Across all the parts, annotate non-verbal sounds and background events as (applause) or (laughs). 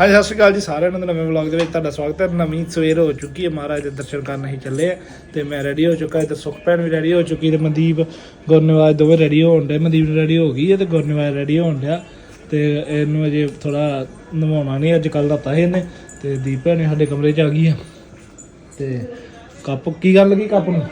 ਹਾਂਜੀ, ਸਤਿ ਸ਼੍ਰੀ ਅਕਾਲ ਜੀ ਸਾਰਿਆਂ ਨੂੰ ਨਵੇਂ ਵਲੌਗ ਦੇ ਵਿੱਚ ਤੁਹਾਡਾ ਸਵਾਗਤ ਹੈ। ਨਵੀਂ ਸਵੇਰ ਹੋ ਚੁੱਕੀ ਹੈ ਮਹਾਰਾਜ ਦੇ ਦਰਸ਼ਨ ਕਰਨ ਅਸੀਂ ਚੱਲੇ ਆ ਤੇ ਮੈਂ ਰੈਡੀ ਹੋ ਚੁੱਕਾ ਇੱਧਰ ਸੁਖ ਭੈਣ ਵੀ ਰੈਡੀ ਹੋ ਚੁੱਕੀ ਤੇ ਮਨਦੀਪ ਗੁਰਨਿਵਾਜ ਦੋਵੇਂ ਰੈਡੀ ਹੋਣ ਡੇ ਮਨਦੀਪ ਰੈਡੀ ਹੋ ਗਈ ਹੈ ਤੇ ਗੁਰਨਿਵਾਜ ਰੈਡੀ ਹੋਣ ਡਿਆ ਤੇ ਇਹਨੂੰ ਅਜੇ ਥੋੜਾ ਨਵਾਉਣਾ ਨਹੀਂ, ਅੱਜ ਕੱਲ ਦਾ ਸੀ ਇਹਨੇ ਤੇ ਦੀਪ ਭੈਣ ਸਾਡੇ ਕਮਰੇ 'ਚ ਆ ਗਈ ਆ ਤੇ ਕੱਪ, ਕੀ ਗੱਲ ਲੱਗੀ ਕੱਪ ਨੂੰ?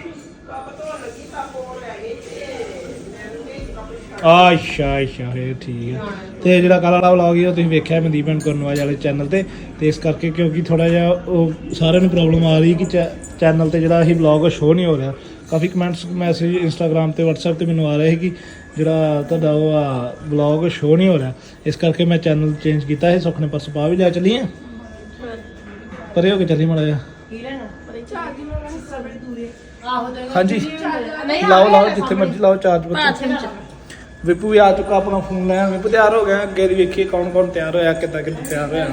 ਅੱਛਾ ਅੱਛਾ ਇਹ ਠੀਕ ਹੈ। ਤੇ ਜਿਹੜਾ ਕੱਲ ਵਾਲਾ ਵਲੌਗ ਹੈ ਉਹ ਤੁਸੀਂ ਵੇਖਿਆ ਮਨਦੀਪ ਐਂਡ ਗੁਰਨਵਾਜ ਵਾਲੇ ਚੈਨਲ ਤੇ? ਤੇ ਇਸ ਕਰਕੇ ਕਿਉਂਕਿ ਥੋੜਾ ਜਿਹਾ ਉਹ ਸਾਰਿਆਂ ਨੂੰ ਪ੍ਰੋਬਲਮ ਆ ਰਹੀ ਕਿ ਚੈਨਲ ਤੇ ਜਿਹੜਾ ਇਹ ਵਲੌਗ ਸ਼ੋ ਨਹੀਂ ਹੋ ਰਿਹਾ। ਕਾਫੀ ਕਮੈਂਟਸ ਮੈਸੇਜ ਇੰਸਟਾਗ੍ਰam ਤੇ WhatsApp ਤੇ ਮੈਨੂੰ ਆ ਰਹੇ ਸੀ ਕਿ ਜਿਹੜਾ ਤੁਹਾਡਾ ਉਹ ਆ ਵਲੌਗ ਸ਼ੋ ਨਹੀਂ ਹੋ ਰਿਹਾ। ਇਸ ਕਰਕੇ ਮੈਂ ਚੈਨਲ ਚੇਂਜ ਕੀਤਾ ਹੈ ਸੁਖਨੇ ਪਾਸ ਪਾ ਵੀ ਜਾ ਚਲੀਏ? ਪਰੇ ਹੋ ਕੇ ਚੱਲੀ ਮੜਾ ਜਾ ਹਾਂਜੀ। ਲਾਓ ਲਾਓ ਜਿੱਥੇ ਮਰਜ਼ੀ ਲਾਓ ਚਾਰਜ ਬੱਚੇ। ਵਿਪੂ ਵੀ ਆ ਚੁੱਕਾ ਆਪਣਾ ਫੋਨ ਲੈ ਵਿਪੂ ਤਿਆਰ ਹੋ ਗਿਆ ਅੱਗੇ ਦੀ ਵੇਖੀਏ ਕੌਣ ਕੌਣ ਤਿਆਰ ਹੋਇਆ ਕਿੱਦਾਂ ਕਿੱਦਾਂ ਤਿਆਰ ਹੋਇਆ।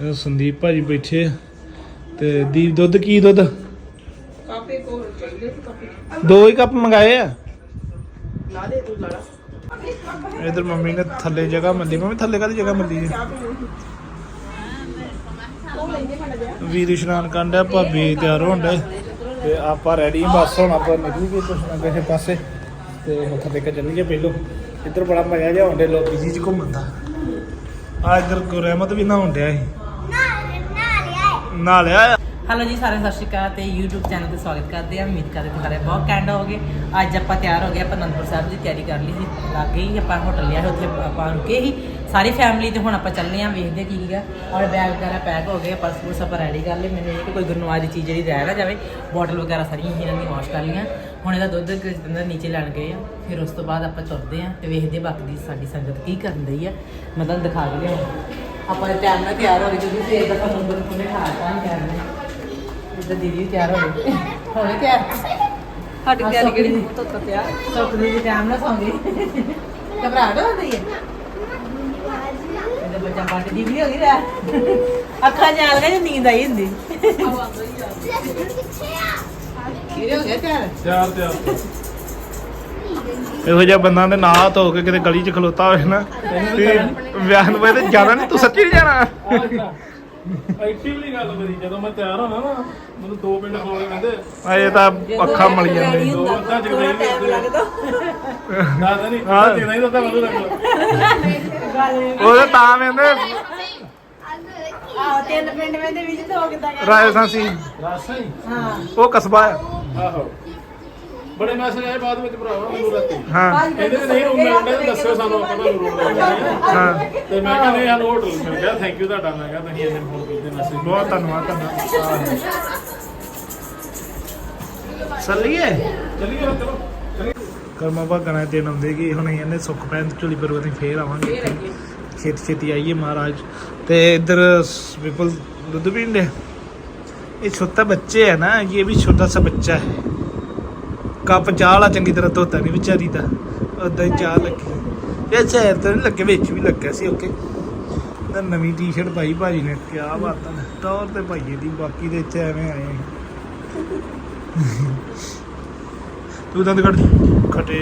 ਇਹ ਸੰਦੀਪ ਭਾਜੀ ਬੈਠੇ। ਤੇ ਦੀਪ ਦੁੱਧ ਕੀ ਦੁੱਧ? ਦੋ ਹੀ ਕੱਪ ਮੰਗਾਏ ਆ? ਇਧਰ ਮੰਮੀ ਨੇ ਥੱਲੇ ਜਗ੍ਹਾ ਮੰਦੀ ਮੰਮੀ ਥੱਲੇ ਕਾਹਦੀ ਜਗ੍ਹਾ ਮੰਦੀ ਹੈ ਵੀਰ ਇਸ਼ਨਾਨ ਕਰਨ ਡਿਆ ਭਾਬੀ ਤਿਆਰ ਹੋਣ ਡੇ ਤੇ ਆਪਾਂ ਰੈਡੀ ਬਸ ਹੁਣ ਆਪਾਂ ਨਿਕਲ ਗਏ ਕੁਛ ਨਾ ਕਿਸੇ ਪਾਸੇ ਤੇ ਮੱਥਾ ਟੇਕ ਚੱਲੀਏ ਪਹਿਲੋਂ। ਇੱਧਰ ਬੜਾ ਮਜ਼ਾ ਜਿਹਾ ਹੁੰਦੇ ਲੋਕ ਜੀ ਚ ਘੁੰਮਣ ਦਾ। ਆ ਇੱਧਰ ਗੁਰਹਿਮਤ ਵੀ ਨਹਾਉਣ ਡਿਆ ਸੀ। ਨਾ ਲਿਆ। ਹੈਲੋ ਜੀ ਸਾਰਿਆਂ ਸਤਿ ਸ਼੍ਰੀ ਅਕਾਲ ਤੇ YouTube ਚੈਨਲ ਤੇ ਸਵਾਗਤ ਕਰਦੇ ਆ ਉਮੀਦ ਕਰਦੇ ਹਾਂ ਸਾਰੇ ਬਹੁਤ ਕੈਂਡ ਹੋ ਗਏ ਅੱਜ ਆਪਾਂ ਤਿਆਰ ਹੋ ਗਏ ਆਪਾਂ ਅਨੰਦਪੁਰ ਸਾਹਿਬ ਦੀ ਤਿਆਰੀ ਕਰ ਲਈ ਸੀ। ਲੱਗੇ ਹੀ ਆਪਾਂ ਹੋਟਲ ਲਿਆ ਸੀ, ਉੱਥੇ ਆਪਾਂ ਰੁਕੇ ਹੀ ਸਾਰੀ ਫੈਮਿਲੀ ਤੇ ਹੁਣ ਆਪਾਂ ਚੱਲਨੇ ਆ ਵੇਖਦੇ ਕੀ ਕੀ ਆ ਔਰ ਬੈਗ ਵਗੈਰਾ ਪੈਕ ਹੋ ਗਏ ਪਰਸ ਪੁਰਸ ਆਪਾਂ ਰੈਡੀ ਕਰ ਲਏ। ਮੈਨੂੰ ਇਹ ਕਿ ਕੋਈ ਗੁਰਨਵਾਜ ਦੀ ਚੀਜ਼ ਜਿਹੜੀ ਰਹਿ ਨਾ ਜਾਵੇ ਬੋਟਲ ਵਗੈਰਾ ਸਾਰੀਆਂ ਹੀ ਇਹਨਾਂ ਦੀ ਵਾਸ਼ ਕਰ ਲਈਆਂ। ਹੁਣ ਇਹਦਾ ਦੁੱਧ ਕਿੰਨਾ ਨੀਚੇ ਲੈਣ ਗਏ ਆ ਫਿਰ ਉਸ ਤੋਂ ਬਾਅਦ ਆਪਾਂ ਤੁਰਦੇ ਆ ਤੇ ਵੇਖਦੇ ਬਾਕੀ ਦੀ ਸਾਡੀ ਸੰਗਤ ਕੀ ਕਰਨ ਦਈ ਆ। ਮਤਲਬ ਦਿਖਾ ਕੇ ਲਿਆਉਂ ਆਪਾਂ ਟਾਈਮ ਨਾਲ ਤਿਆਰ ਹੋ ਗਏ ਕਿਉਂਕਿ ਸਵੇਰ ਦਾ ਤੁਹਾਨੂੰ ਬੜੇ ਕੋਨੇ ਖਾਤਾ ਨਹੀਂ ਕਰਨੇ। ਇੱਧਰ ਦੀਦੀ ਵੀ ਤਿਆਰ ਹੋ ਗਈ ਹੋ ਗਏ ਤਿਆਰ? ਸਾਡੀ ਤਿਆਰੀ ਕਿਹੜੀ? ਧੁੱਤ ਤਿਆਰ। ਧੁੱਤ ਦੀ ਟਾਈਮ ਨਾਲ ਸੌਂਦੀ। ਘਬਰਾਹਟ ਹੁੰਦੀ ਹੈ? ਇਹਦਾ ਬੱਚਾ ਪਾਟੀ ਦੀ ਵੀ ਹੋ ਗਈ ਰਹਿ। ਅੱਖਾਂ ਜਾਲ ਗਏ ਨੀਂਦ ਆਈ ਹੁੰਦੀ। ਕਿਹੜੇ ਹੋ ਗਿਆ ਤਿਆਰ? ਤਿਆਰ ਤਿਆਰ। ਇਹੋ ਜਿਹਾ ਬੰਦਾ ਦੇ ਨਾਂ ਧੋ ਕੇ ਕਿਤੇ ਗਲੀ 'ਚ ਖਲੋਤਾ ਹੋਵੇ ਨਾ ਤੇ ਵਿਆਹ ਨੂੰ ਤੇ ਜਾਣਾ ਨਹੀਂ ਤੂੰ ਸੱਚੀ ਨਹੀਂ ਜਾਣਾ? ਐਕਟਿਵਲੀ ਗੱਲ ਕਰੀ ਜਦੋਂ ਮੈਂ ਤਿਆਰ ਹੋਣਾ ਨਾ ਮੈਨੂੰ ਦੋ ਪਿੰਡ ਖੋਲੇ ਕਹਿੰਦੇ ਅਜੇ ਤਾਂ ਅੱਖਾਂ ਮਲੀ ਜਾਂਦੇ ਦੋ ਅੱਧਾ ਜਗਦਾ ਹੀ ਟਾਈਮ ਲੱਗਦਾ। ਨਾ ਨਹੀਂ ਹਾਂ। ਉਹ ਦੇਣਾ ਹੀ ਤਾਂ ਮੈਨੂੰ ਲੱਗਦਾ ਉਹਦੇ ਤਾਂ ਵੇਂਦੇ। ਆਹ ਤਿੰਨ ਪਿੰਡ ਵਿੱਚ ਦੇ ਵਿੱਚ ਦੋ ਕਿੱਦਾਂ ਕਰ ਰਾਜਸਥਾਨ ਸੀ। ਰਾਸਾ ਹੀ? ਹਾਂ। ਉਹ ਕਸਬਾ ਹੈ ਆਹੋ। ਬੜੇ ਮੈਸੇਜ ਆਏ ਬਾਅਦ ਵਿੱਚ ਭਰਾਵਾ ਮੈਨੂੰ ਰਾਤੀ। ਹਾਂ। ਕਹਿੰਦੇ ਨਹੀਂ ਰੂਮ ਮਿਲਦਾ ਤਾਂ ਦੱਸਿਓ ਸਾਨੂੰ ਆਪਾਂ ਤੁਹਾਨੂੰ ਰੂਮ ਮਿਲ ਜਾਣਾ ਹਾਂ। ਤੇ ਮੈਂ ਕਿਹਾ ਨਹੀਂ ਸਾਨੂੰ ਹੋਟਲ ਮਿਲ ਗਿਆ ਥੈਂਕ ਯੂ ਤੁਹਾਡਾ। ਮੈਂ ਕਿਹਾ ਤੁਸੀਂ ਇੰਨੇ ਫੋਨ ਕੀਤੇ ਮੈਸੇਜ ਬਹੁਤ ਧੰਨਵਾਦ ਧੰਨਵਾਦ। ਚੱਲੀਏ? ਚੱਲੀਏ ਚਲੋ। ਕਰਮਾ ਭਾਗਣਾ ਦਿਨ ਆਉਂਦੇ ਕਿ ਹੁਣ ਇਹਨੇ ਸੁੱਖ ਪੈਣ ਝੋਲੀ ਪਰ ਉਹਦੇ ਫੇਰ ਆਵਾਂਗੇ। ਛੇਤੀ ਛੇਤੀ ਆਈਏ ਮਹਾਰਾਜ। ਤੇ ਇੱਧਰ ਵਿਪੁਲ ਦੁੱਧ ਪੀਂਦੇ? ਇਹ ਛੋਟਾ ਬੱਚੇ ਹੈ ਨਾ ਇਹ ਵੀ ਛੋਟਾ ਸਾ ਬੱਚਾ ਹੈ। ਕੱਪ ਚਾਹ ਵਾਲਾ ਚੰਗੀ ਤਰ੍ਹਾਂ ਧੋਤਾ ਨਹੀਂ ਵਿਚਾਰੀ ਦਾ। ਉਦਾਂ ਹੀ ਚਾਹ ਲੱਗੀ। ਇਹ ਚੈਰ ਤਾਂ ਨਹੀਂ ਲੱਗੇ ਵਿੱਚ ਵੀ ਲੱਗਿਆ ਸੀ ਓਕੇ। ਤਾਂ ਨਵੀਂ ਟੀ-ਸ਼ਰਟ ਪਾਈ ਭਾਜੀ ਨੇ ਕੀ ਬਾਤ ਟੌਰ ਤੇ ਭਾਈਏ ਦੀ ਬਾਕੀ ਦੇ ਇੱਥੇ ਐਵੇਂ ਆਏ ਤੂੰ ਦੰਦ ਕੱਢ। ਖਟੇ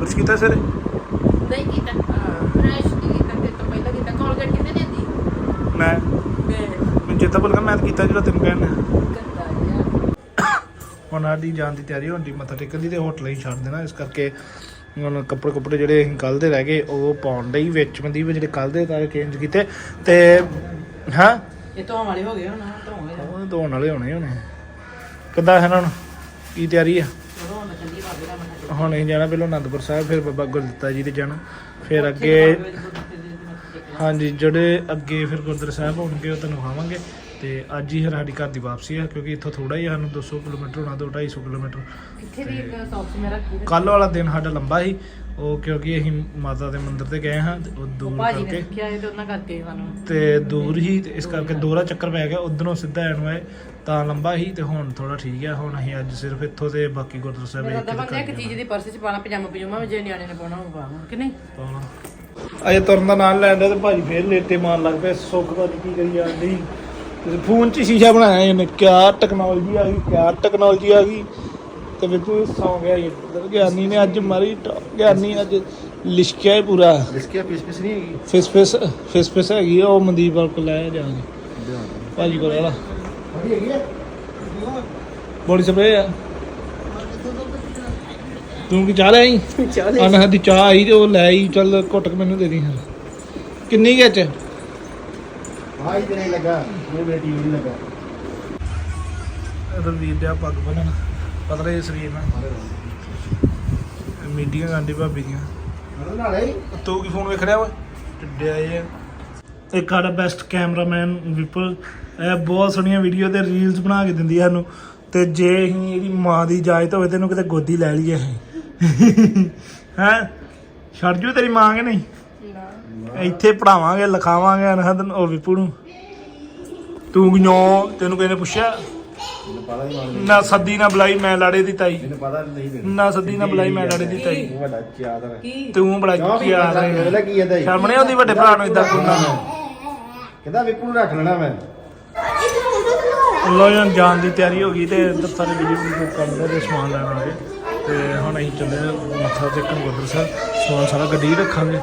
ਬਸ ਕੀਤਾ ਸਰ ਨਹੀਂ ਕੀਤਾ। ਫਰੈਸ਼ ਨਹੀਂ ਕੀਤਾ ਤੇ ਤੋਂ ਪਹਿਲਾਂ ਕੀਤਾ। ਕੋਲਗੇਟ ਕਿਤੇ ਨਹੀਂ ਆਂਦੀ ਮੈਂ? ਚੇਤਾ ਭੁੱਲ ਗਿਆ ਮੈਂ ਕੀਤਾ ਜਿਹੜਾ ਤੈਨੂੰ ਕਹਿਣਾ ਹੁਣ ਸਾਡੀ ਜਾਣ ਦੀ ਤਿਆਰੀ ਹੋਣ ਦੀ ਮੱਥਾ ਟੇਕਣ ਦੀ ਤੇ ਹੋਟਲ ਹੀ ਛੱਡ ਦੇਣਾ। ਇਸ ਕਰਕੇ ਹੁਣ ਕੱਪੜੇ ਕੁੱਪੜੇ ਜਿਹੜੇ ਅਸੀਂ ਕੱਲ੍ਹ ਦੇ ਰਹਿ ਗਏ ਉਹ ਪਾਉਣ ਦੇ ਹੀ ਵਿੱਚ ਮੰਦੀ ਵੀ ਜਿਹੜੇ ਕੱਲ੍ਹ ਦੇ ਤਾਂ ਚੇਂਜ ਕੀਤੇ ਤੇ ਹਾਂ? ਇਹ ਧੋਣ ਵਾਲੇ ਹੋ ਗਏ ਹੁਣ ਧੋਵਾਂਗੇ ਉਹ ਧੋਣ ਵਾਲੇ ਹੋਣੇ ਹੋਣੇ ਕਿੱਦਾਂ ਹੈ ਹੁਣ? ਕੀ ਤਿਆਰੀ ਆ? ਹੁਣ ਦਾ ਅਸੀਂ ਜਾਣਾ ਪਹਿਲਾਂ ਅਨੰਦਪੁਰ ਸਾਹਿਬ ਫਿਰ ਬਾਬਾ ਗੁਰਦਿੱਤਾ ਜੀ ਤੇ ਜਾਣਾ। ਫਿਰ ਅੱਗੇ ਹਾਂਜੀ ਜਿਹੜੇ ਅੱਗੇ ਫਿਰ ਗੁਰਦੁਆਰਾ ਸਾਹਿਬ ਹੋਣਗੇ ਉਹ ਤੁਹਾਨੂੰ ਖਾਵਾਂਗੇ ਤੇ ਅੱਜ ਹੀ ਸਾਡੀ ਘਰ ਦੀ ਵਾਪਸੀ ਆ ਕਿਉਂਕਿ ਇੱਥੋਂ ਥੋੜਾ ਹੀ ਆ, ਸਾਨੂੰ 200 ਕਿਲੋਮੀਟਰ ਹੋਣਾ 2 250 ਕਿਲੋਮੀਟਰ। ਕਿੱਥੇ ਦੀ ਸੌਕਸ ਮੇਰਾ ਕੀ ਕੱਲ ਵਾਲਾ ਦਿਨ ਸਾਡਾ ਲੰਬਾ ਸੀ ਉਹ ਕਿਉਂਕਿ ਅਸੀਂ ਮਾਤਾ ਦੇ ਮੰਦਿਰ ਤੇ ਗਏ ਹਾਂ ਤੇ ਉਹ ਦੂਰ ਭਾਜੀ ਨੇ ਕਰਕੇ। ਸਿੱਖਿਆ ਇਹ ਤੇ ਉਹਨਾਂ ਕਰਕੇ ਸਾਨੂੰ। ਤੇ ਦੂਰ ਹੀ ਤੇ ਇਸ ਕਰਕੇ ਦੋਹਰਾ ਚੱਕਰ ਪੈ ਗਿਆ ਉਧਰੋਂ ਸਿੱਧਾ ਆਣ ਆਏ ਤਾਂ ਲੰਬਾ ਹੀ ਤੇ ਹੁਣ ਥੋੜਾ ਠੀਕ ਆ ਹੁਣ ਅਸੀਂ ਅੱਜ ਸਿਰਫ ਇੱਥੋਂ ਤੇ ਬਾਕੀ ਗੁਰਦੁਆਰਾ ਸਾਹਿਬ ਮੇਰਾ ਤਾਂ ਬੰਦਾ ਇੱਕ ਚੀਜ਼ ਦੀ ਪਰਸ ਚ ਪਾਣਾ ਪਜਾਮਾ ਪਜੂਮਾ ਵੀ ਜੇ ਨਿਆਣੇ ਨੇ ਪਾਉਣਾ ਉਹ ਪਾਉਣਾ ਕਿ ਨਹੀਂ? ਪਾਉਣਾ। ਅਜੇ ਤੁਰਨ ਦਾ ਨਾਲ ਲੈਂਦਾ ਤੇ ਭਾਜੀ ਫੇਰ ਲੇਟੇ ਮਾਰਨ ਲੱਗ ਪਏ ਸੁੱਖ ਦਾ ਕੀ ਕਰੀ ਜਾਂਦੀ? ਫੋਨ 'ਚ ਸ਼ੀਸ਼ਾ ਬਣਾਇਆ ਇਹਨੇ ਕਿਆ ਟੈਕਨੋਲੋਜੀ ਆ ਗਈ ਕਿਆ ਟੈਕਨੋਲੋਜੀ ਆ ਗਈ। ਤੇ ਬਿਲਕੁਲ ਸੌਂ ਗਿਆ ਜੀ ਇੱਧਰ ਗਿਆਨੀ ਨੇ ਅੱਜ ਮਾਰੀ ਟੌਪ। ਗਿਆਨੀ ਅੱਜ ਲਿਸ਼ਕਿਆ ਹੀ ਪੂਰਾ। ਲਿਸਕਿਆ ਪੀਸ ਪੀਸ ਨਹੀਂ ਹੈਗੀ? ਫਿਸ ਫਿਸ ਫਿਸ ਫਿਸ ਹੈਗੀ ਆ, ਉਹ ਮਨਦੀਪ ਵਾਲ ਕੋਲ ਲੈ ਜਾਵਾਂਗੇ ਭਾਜੀ ਕੋਲ ਵਾਲਾ ਵਧੀਆ ਹੈਗੀ ਹੈ ਬੋਡੀ ਸਪਰੇ ਆ। ਤੂੰ ਕੀ ਚਾਹ ਲੈ ਆਈ ਚਾਹ ਲੈ ਅਨਹਦ ਦੀ ਚਾਹ ਆਈ ਤੇ ਉਹ ਲੈ ਆਈ ਚੱਲ ਘੁੱਟ ਕੇ ਮੈਨੂੰ ਦੇ ਦੀ। ਫਿਰ ਕਿੰਨੀ ਕੁ ਇਹ ਚ? ਹੀ ਤੇ ਨਹੀਂ ਲੱਗਾ ਮੇਰੇ ਬੇਟੀ ਨਹੀਂ ਲੱਗਾ। ਰਣਵੀਰ ਦੇ ਪੱਗ ਬੰਨਣ ਪਤਲੇ ਜਿਹੇ ਸਰੀਰ ਨਾਲ। ਮੀਡੀਆਂ ਗਾਂਡੀ ਭਾਬੀ ਦੀਆਂ। ਮਤਲਬ ਨਾਲੇ ਤੂੰ ਕੀ ਫੋਨ ਵੇਖ ਰਿਹਾ ਓਏ? ਟਿੱਡਿਆ ਇਹ ਇੱਕ ਸਾਡਾ ਬੈਸਟ ਕੈਮਰਾਮੈਨ ਵਿਪਲ ਇਹ ਬਹੁਤ ਸੋਹਣੀਆਂ ਵੀਡੀਓ ਤੇ ਰੀਲਸ ਬਣਾ ਕੇ ਦਿੰਦੀ ਸਾਨੂੰ। ਤੇ ਜੇ ਅਸੀਂ ਇਹਦੀ ਮਾਂ ਦੀ ਇਜਾਜ਼ਤ ਹੋਵੇ ਤੈਨੂੰ ਕਿਤੇ ਗੋਦੀ ਲੈ ਲਈਏ ਹੈ? ਛੱਡ ਜੂ ਤੇਰੀ ਮਾਂ ਕਿ ਨਹੀਂ? ਇੱਥੇ ਪੜਾਵਾਂਗੇ ਲਿਖਾਵਾਂਗੇ ਅਨਹਦ ਨੂੰ ਉਹ ਵਿਪੂ ਨੂੰ ਤੂੰ ਕਿਉਂ? ਤੈਨੂੰ ਕਿਸੇ ਨੇ ਪੁੱਛਿਆ? ਨਾ ਸੱਦੀ ਨਾ ਬੁਲਾਈ ਮੈਂ ਲਾੜੇ ਦੀ ਤਾਈ। ਨਾ ਸੱਦੀ ਨਾ ਬੁਲਾਈ ਮੈਂ ਲਾੜੇ ਦੀ ਤਾਈ। ਹੈ? ਤੂੰ ਬੜਾ ਕਹਿੰਦਾ ਸੀ? ਸ਼ਰਮ ਨਹੀਂ ਆਉਂਦੀ ਵੱਡੇ ਭਰਾ ਨੂੰ ਇਦਾਂ ਕੋਨਾ ਕਹਿੰਦਾ ਵਿਪੂ ਨੂੰ ਰੱਖ ਲੈਣਾ ਮੈਂ। ਲੋ ਜਾਂ ਜਾਣ ਦੀ ਤਿਆਰੀ ਹੋ ਗਈ ਤੇ ਇੱਧਰ ਸਾਰੇ ਵੀਡੀਓ ਵੀਡੀਓ ਕਰਦੇ ਤੇ ਸਮਾਨ ਲੈਣ ਆਏ ਤੇ ਹੁਣ ਅਸੀਂ ਚੱਲੇ ਹਾਂ ਮੱਥਾ ਟੇਕਣ ਗੁਰਦੁਆਰਾ ਸਾਹਿਬ। ਸਮਾਨ ਸਾਰਾ ਗੱਡੀ ਰੱਖਾਂਗੇ।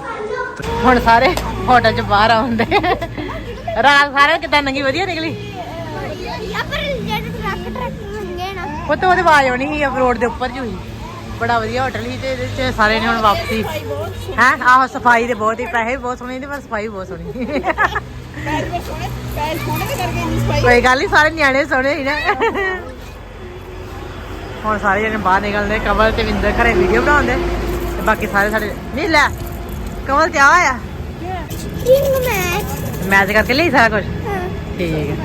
ਹੁਣ ਸਾਰੇ ਹੋਟਲ ਚ ਬਾਹਰ ਆਉਂਦੇ। ਰਾਤ ਸਾਰੇ ਕਿਦਾਂ ਨੰਗੀ, ਵਧੀਆ ਨਿਕਲੀ? ਉਹ ਤੋਂ ਉਹਦੇ ਆਵਾਜ਼ ਆਉਣੀ ਸੀ, ਰੋਡ ਦੇ ਉੱਪਰ ਜੂ ਬੜਾ ਵਧੀਆ ਹੋਟਲ ਸੀ ਤੇ ਇਹਦੇ ਚ ਸਾਰੇ ਨੇ ਹੁਣ ਵਾਪਸੀ। ਹੈ? ਆਹ, ਸਫ਼ਾਈ ਦੇ ਬਹੁਤ ਹੀ ਪੈਸੇ ਵੀ ਬਹੁਤ ਸੋਹਣੇ ਤੇ ਪਰ ਸਫ਼ਾਈ ਵੀ ਬਹੁਤ ਸੋਹਣੀ ਕੋਈ ਗੱਲ ਨਹੀਂ ਸਾਰੇ ਨਿਆਣੇ ਸੋਹਣੇ ਸੀ ਨਾ। ਹੁਣ ਸਾਰੇ ਜਣੇ ਬਾਹਰ ਨਿਕਲਦੇ, ਕਮਲ ਤੇ ਵਿੰਦਰ ਘਰੇ ਵੀਡੀਓ ਬਣਾਉਂਦੇ। ਤੇ ਬਾਕੀ ਸਾਰੇ ਸਾਡੇ ਨਹੀਂ ਲੈ। ਕਮਲ ਤੇ ਆਇਆ ਕਿੰਗ ਮੈਚ ਮੈਚ ਕਰਕੇ ਲਈ ਸਾਰਾ ਕੁਝ ਠੀਕ ਹੈ।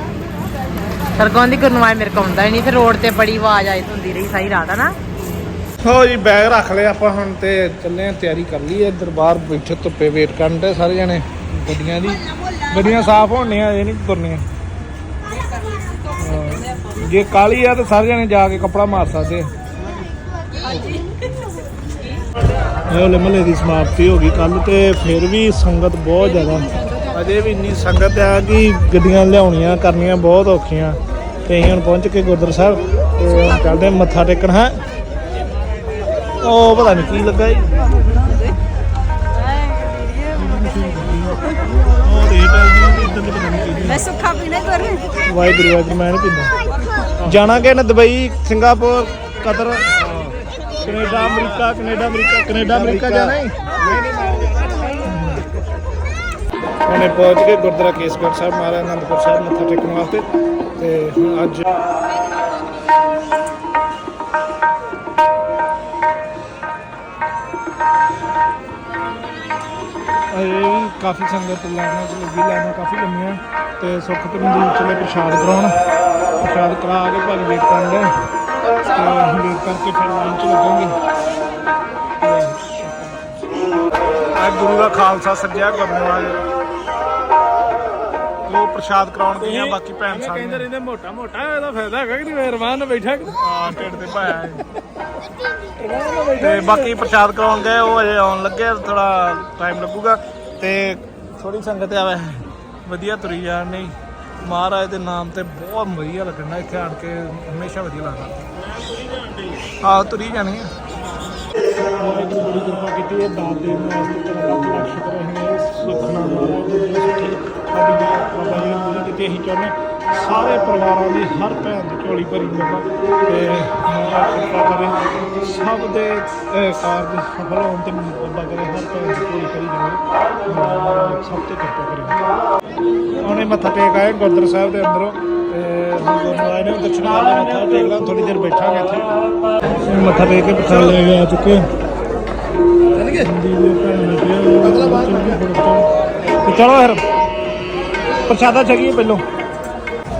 ਸਰਗੋਂ ਦੀ ਗੁਰਨਵਾਜ ਮੇਰੇ ਕੋਲ ਆਉਂਦਾ ਹੀ ਨਹੀਂ ਤੇ ਰੋਡ ਤੇ ਬੜੀ ਆਵਾਜ਼ ਆਈ ਹੁੰਦੀ ਰਹੀ ਸਾਰੀ ਰਾਤ ਹੈ ਨਾ ਹੋ ਜੀ ਬੈਗ ਰੱਖ ਲਿਆ ਆਪਾਂ ਹੁਣ ਤੇ ਚੱਲੇ ਆਂ ਤਿਆਰੀ ਕਰ ਲਈ ਇੱਧਰ ਬਾਹਰ ਬੈਠੇ ਧੁੱਪੇ ਵੇਟ ਕਰਨ ਦੇ ਸਾਰੇ ਜਣੇ ਗੱਡੀਆਂ ਦੀ। ਗੱਡੀਆਂ ਸਾਫ਼ ਹੋਣੀਆਂ ਇਹ ਨਹੀਂ ਤੁਰਨੀਆਂ। ਹਾਂ। ਜੇ ਕਾਲੀ ਆ ਤਾਂ ਸਾਰੇ ਜਣੇ ਜਾ ਕੇ ਕੱਪੜਾ ਮਾਰ ਸਕਦੇ ਆ। ਇਹ ਮਹੱਲੇ ਦੀ ਸਮਾਪਤੀ ਹੋ ਗਈ। ਕੱਲ ਤੇ ਫਿਰ ਵੀ ਸੰਗਤ ਬਹੁਤ ਜ਼ਿਆਦਾ। ਅਜੇ ਵੀ ਇੰਨੀ ਸੰਗਤ ਆ ਕਿ ਗੱਡੀਆਂ ਲਿਆਉਣੀਆਂ ਕਰਨੀਆਂ ਬਹੁਤ ਔਖੀਆਂ। ਤੇ ਅਸੀਂ ਹੁਣ ਪਹੁੰਚ ਕੇ ਗੁਰਦੁਆਰਾ ਸਾਹਿਬ ਤੇ ਚੱਲਦੇ ਮੱਥਾ ਟੇਕਣ ਹੈ? ਉਹ ਪਤਾ ਨਹੀਂ ਕੀ ਲੱਗਾ ਜੀ। ਮੈਂ ਸੁੱਖਾ ਪੀਣਾ ਵਾਹਿਗੁਰੂ ਵਾਹਿਗੁਰੂ ਮੈਂ ਨਹੀਂ ਪੀਂਦਾ। ਜਾਣਾ ਕਿ ਨਾ Dubai Singapore Qatar. Canada America Canada America Canada America ਜਾਣਾ ਹੈ? ਉਹਨੇ ਪਹੁੰਚ ਕੇ ਗੁਰਦੁਆਰਾ ਕੇਸਗੜ੍ਹ ਸਾਹਿਬ ਮਹਾਰਾਜ ਅਨੰਦਪੁਰ ਸਾਹਿਬ ਮੱਥਾ ਟੇਕਣ ਵਾਸਤੇ। ਤੇ ਹੁਣ ਅੱਜ ਵੀ ਕਾਫੀ ਸੰਗਤ ਲਾਈਨਾਂ 'ਚ ਲੱਗੀ ਲਾਈਨਾਂ ਕਾਫੀ ਲੰਮੀਆਂ। ਤੇ ਸੁੱਖ ਤੇ ਮਨਦੀਪ ਚਲੇ ਪ੍ਰਸ਼ਾਦ ਕਰਾਉਣ ਪ੍ਰਸ਼ਾਦ ਕਰਾ ਕੇ ਕਰਨ ਦੇ ਤੇ ਅਸੀਂ ਵੇਟ ਕਰਕੇ ਫਿਰ ਲਾਈਨ 'ਚ ਲੱਗਾਂਗੇ ਆ ਗੁਰੂ ਦਾ ਖਾਲਸਾ ਸੱਜਿਆ ਗੁਰਨਵਾਜ ਉਹ ਪ੍ਰਸ਼ਾਦ ਕਰਾਉਣ ਗਈਆਂ ਬਾਕੀ ਭੈਣ ਕਹਿੰਦੇ ਸਾਹਮਣੇ ਰਹਿੰਦੇ ਮੋਟਾ ਮੋਟਾ ਇਹਦਾ ਫਾਇਦਾ ਹੈਗਾ ਕਿ ਨਹੀਂ? ਮਿਹਰਬਾਨ ਨਾਲ ਬੈਠਾ ਆ ਢਿੱਡ ਤੇ ਪਾਇਆ ਤੇ ਬਾਕੀ ਪ੍ਰਸ਼ਾਦ ਕਰਾਉਣ ਗਏ ਉਹ ਅਜੇ ਆਉਣ ਲੱਗੇ ਥੋੜਾ ਟਾਈਮ ਲੱਗੂਗਾ। ਤੇ ਥੋੜੀ ਸੰਗਤ ਆਵੇ। ਵਧੀਆ ਤੁਰੀ ਜਾਣ ਨਹੀਂ ਮਹਾਰਾਜ ਦੇ ਨਾਮ ਤੇ ਬਹੁਤ ਵਧੀਆ ਲੱਗਣਾ ਇੱਥੇ ਆਣ ਕੇ ਹਮੇਸ਼ਾ ਵਧੀਆ ਲੱਗਦਾ। ਆਹ ਤੁਰੀ ਜਾਣੀ ਆ। ਵਾਹਿਗੁਰੂ ਬੜੀ ਕਿਰਪਾ ਕੀਤੀ ਹੈ ਦਾਤ ਦੇਣ ਵਾਸਤੇ ਤੇਰਾ ਲੱਖ ਲੱਖ ਸ਼ੁਕਰ ਹੈ ਇਹ ਸੁੱਖ ਬਾਬਾ ਜੀ ਨੇ ਪੂਰੀ ਕੀਤੀ ਅਸੀਂ ਚਾਹੁੰਦੇ ਸਾਰੇ ਪਰਿਵਾਰਾਂ ਦੀ ਹਰ ਭੈਣ ਦੀ ਝੋਲੀ ਭਰੀ ਬਾਬਾ ਤੇ ਮਹਾਰਾਜ ਕਿਰਪਾ ਕਰੇ ਸਭ ਦੇ ਅਹ, ਕਾਰਜ ਸਫਲ ਹੋਣ ਤੇ ਬਾਬਾ ਕਰੇ ਹਰ ਭੈਣ ਦੀ ਝੋਲੀ ਭਰੀ ਜਾਵੇ ਸਭ ਤੇ ਕਿਰਪਾ ਕਰੇ ਉਹਨੇ ਮੱਥਾ ਟੇਕ ਆਏ ਗੁਰਦੁਆਰਾ ਸਾਹਿਬ ਦੇ ਅੰਦਰੋਂ। ਤੇ ਹੁਣ ਨੇ ਦਰਸ਼ਨ ਕਰ ਲਿਆ ਮੱਥਾ ਟੇਕ ਲਾਂ ਥੋੜੀ ਦੇਰ ਬੈਠਾਂਗੇ ਇੱਥੇ ਮੱਥਾ ਟੇਕ ਕੇ ਪਛਾਣ ਲੈ ਕੇ ਆ ਚੁੱਕੇ ਚੱਲ ਗਏ ਚਲੋ ਫਿਰ ਪ੍ਰਸ਼ਾਦਾ ਛਕੀਏ ਪਹਿਲੋਂ